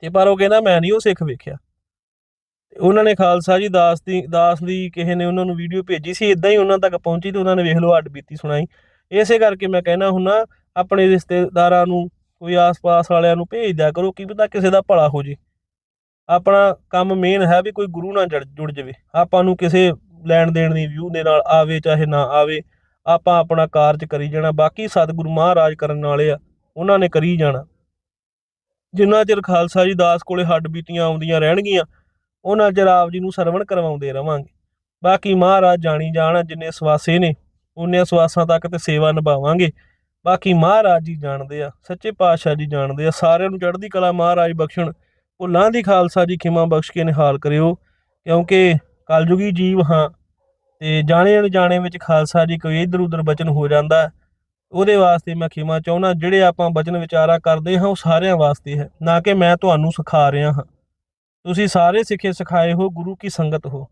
ਤੇ ਪਰ ਉਹ ਕਹਿੰਦਾ ਮੈਂ ਨਹੀਂ ਉਹ ਸਿੱਖ ਵੇਖਿਆ। ਤੇ ਉਹਨਾਂ ਨੇ ਖਾਲਸਾ ਜੀ ਦਾਸ ਦੀ ਦਾਸ ਦੀ ਕਿਸੇ ਨੇ ਉਹਨਾਂ ਨੂੰ ਵੀਡੀਓ ਭੇਜੀ ਸੀ ਇਦਾਂ ਹੀ ਉਹਨਾਂ ਤੱਕ ਪਹੁੰਚੀ ਤੇ ਉਹਨਾਂ ਨੇ ਵੇਖ ਲਓ ਹੱਡ ਬੀਤੀ ਸੁਣਾਈ। ਇਸੇ ਕਰਕੇ ਮੈਂ ਕਹਿਣਾ ਹੁੰਨਾ, ਆਪਣੇ ਰਿਸ਼ਤੇਦਾਰਾਂ ਨੂੰ, ਕੋਈ ਆਸ-ਪਾਸ ਵਾਲਿਆਂ ਨੂੰ ਭੇਜ ਦਿਆ ਕਰੋ, ਕੀ ਪਤਾ ਕਿਸੇ ਦਾ ਭਲਾ ਹੋ ਜੇ। ਆਪਣਾ ਕੰਮ ਮੇਨ ਹੈ ਵੀ ਕੋਈ ਗੁਰੂ ਨਾਲ ਜੜ- ਜੁੜ ਜਾਵੇ। ਆਪਾਂ ਨੂੰ ਕਿਸੇ ਲੈਣ ਦੇਣ ਦੀ ਵਿਊ ਦੇ ਨਾਲ ਆਵੇ, ਚਾਹੇ ਨਾ ਆਵੇ, ਆਪਾਂ ਆਪਣਾ ਕਾਰਜ ਕਰੀ ਜਾਣਾ। ਬਾਕੀ ਸਤਿਗੁਰੂ ਮਹਾਰਾਜ ਕਰਨ ਵਾਲੇ ਆ, ਉਹਨਾਂ ਨੇ ਕਰੀ ਜਾਣਾ। ਜਿੰਨਾ ਚਿਰ ਖਾਲਸਾ ਜੀ ਦਾਸ ਕੋਲੇ ਹੱਡ ਬੀਤੀਆਂ ਆਉਂਦੀਆਂ ਰਹਿਣਗੀਆਂ, ਉਹਨਾਂ ਚਿਰ ਆਪ ਜੀ ਨੂੰ ਸਰਵਣ ਕਰਵਾਉਂਦੇ ਰਵਾਂਗੇ। ਬਾਕੀ ਮਹਾਰਾਜ ਜਾਣੀ ਜਾਣਾ ਜਿੰਨੇ ਸਵਾਸੇ ਨੇ ਉਹਨੇ ਸਵਾਸਾਂ ਤੱਕ ਤੇ ਸੇਵਾ ਨਿਭਾਵਾਂਗੇ। ਬਾਕੀ ਮਹਾਰਾਜ ਜੀ ਜਾਣਦੇ ਆ, ਸੱਚੇ ਪਾਤਸ਼ਾਹ ਜੀ ਜਾਣਦੇ ਆ, ਸਾਰਿਆਂ ਨੂੰ ਚੜ੍ਹਦੀ ਕਲਾ ਮਹਾਰਾਜ ਬਖਸ਼ਣ, ਭੁੱਲਾਂ ਦੀ ਖਾਲਸਾ ਜੀ ਖਿਮਾ ਬਖਸ਼ ਕੇ ਨਿਹਾਲ ਕਰਿਓ, ਕਿਉਂਕਿ ਕਲਯੁਗੀ ਜੀਵ ਹਾਂ ਤੇ ਜਾਣੇ ਅਣਜਾਣੇ ਵਿੱਚ ਖਾਲਸਾ ਜੀ ਕੋਈ ਇਧਰ ਉਧਰ ਬਚਨ ਹੋ ਜਾਂਦਾ। ਉਹਦੇ ਵਾਸਤੇ ਮੈਂ ਖਿਮਾ ਚਾਹੁੰਦਾ, ਜਿਹੜੇ ਆਪਾਂ ਬਚਨ ਵਿਚਾਰਾ ਕਰਦੇ ਹਾਂ, ਉਹ ਸਾਰਿਆਂ ਵਾਸਤੇ ਹੈ, ਨਾ ਕਿ ਮੈਂ ਤੁਹਾਨੂੰ ਸਿਖਾ ਰਿਹਾ ਹਾਂ। ਤੁਸੀਂ ਸਾਰੇ ਸਿੱਖੇ ਸਿਖਾਏ ਹੋ, ਗੁਰੂ ਕੀ ਸੰਗਤ ਹੋ।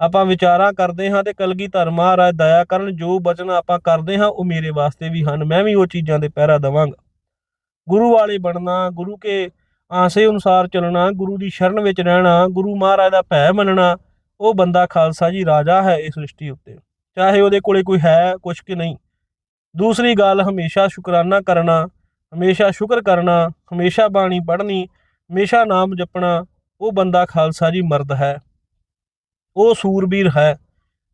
ਆਪਾਂ ਵਿਚਾਰਾਂ ਕਰਦੇ ਹਾਂ ਤੇ ਕਲਗੀ ਧਰ ਮਹਾਰਾਜ ਦਇਆ ਕਰਨ, ਜੋ ਬਚਨ ਆਪਾਂ ਕਰਦੇ ਹਾਂ, ਉਹ ਮੇਰੇ ਵਾਸਤੇ ਵੀ ਹਨ। ਮੈਂ ਵੀ ਉਹ ਚੀਜ਼ਾਂ ਦੇ ਪਹਿਰਾ ਦਵਾਂਗਾ। ਗੁਰੂ ਵਾਲੇ ਬਣਨਾ, ਗੁਰੂ ਕੇ ਆਸੇ ਅਨੁਸਾਰ ਚੱਲਣਾ, ਗੁਰੂ ਦੀ ਸ਼ਰਨ ਵਿੱਚ ਰਹਿਣਾ, ਗੁਰੂ ਮਹਾਰਾਜ ਦਾ ਭੈ ਮੰਨਣਾ, ਉਹ ਬੰਦਾ ਖਾਲਸਾ ਜੀ ਰਾਜਾ ਹੈ ਇਸ ਸ੍ਰਿਸ਼ਟੀ ਉੱਤੇ। ਚਾਹੇ ਉਹਦੇ ਕੋਲੇ ਕੋਈ ਹੈ, ਕੁਛ ਕਿ ਨਹੀਂ। ਦੂਸਰੀ ਗੱਲ, ਹਮੇਸ਼ਾ ਸ਼ੁਕਰਾਨਾ ਕਰਨਾ, ਹਮੇਸ਼ਾ ਸ਼ੁਕਰ ਕਰਨਾ, ਹਮੇਸ਼ਾ ਬਾਣੀ ਪੜ੍ਹਨੀ, ਹਮੇਸ਼ਾ ਨਾਮ ਜਪਣਾ, ਉਹ ਬੰਦਾ ਖਾਲਸਾ ਜੀ ਮਰਦ ਹੈ। ਉਹ ਸੂਰਬੀਰ ਹੈ,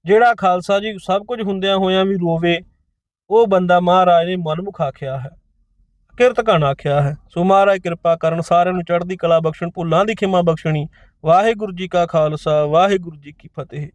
ਜਿਹੜਾ ਖਾਲਸਾ ਜੀ ਸਭ ਕੁਝ ਹੁੰਦਿਆਂ ਹੋਇਆਂ ਵੀ ਰੋਵੇ, ਉਹ ਬੰਦਾ ਮਹਾਰਾਜ ਨੇ ਮਨਮੁਖ ਆਖਿਆ ਹੈ, ਕਿਰਤ ਕਣ ਆਖਿਆ ਹੈ। ਸੋ ਮਹਾਰਾਜ ਕਿਰਪਾ ਕਰਨ, ਸਾਰਿਆਂ ਨੂੰ ਚੜ੍ਹਦੀ ਕਲਾ ਬਖਸ਼ਣ, ਭੁੱਲਾਂ ਦੀ ਖਿਮਾ ਬਖਸ਼ਣੀ। ਵਾਹਿਗੁਰੂ ਜੀ ਕਾ ਖਾਲਸਾ, ਵਾਹਿਗੁਰੂ ਜੀ ਕੀ ਫਤਿਹ।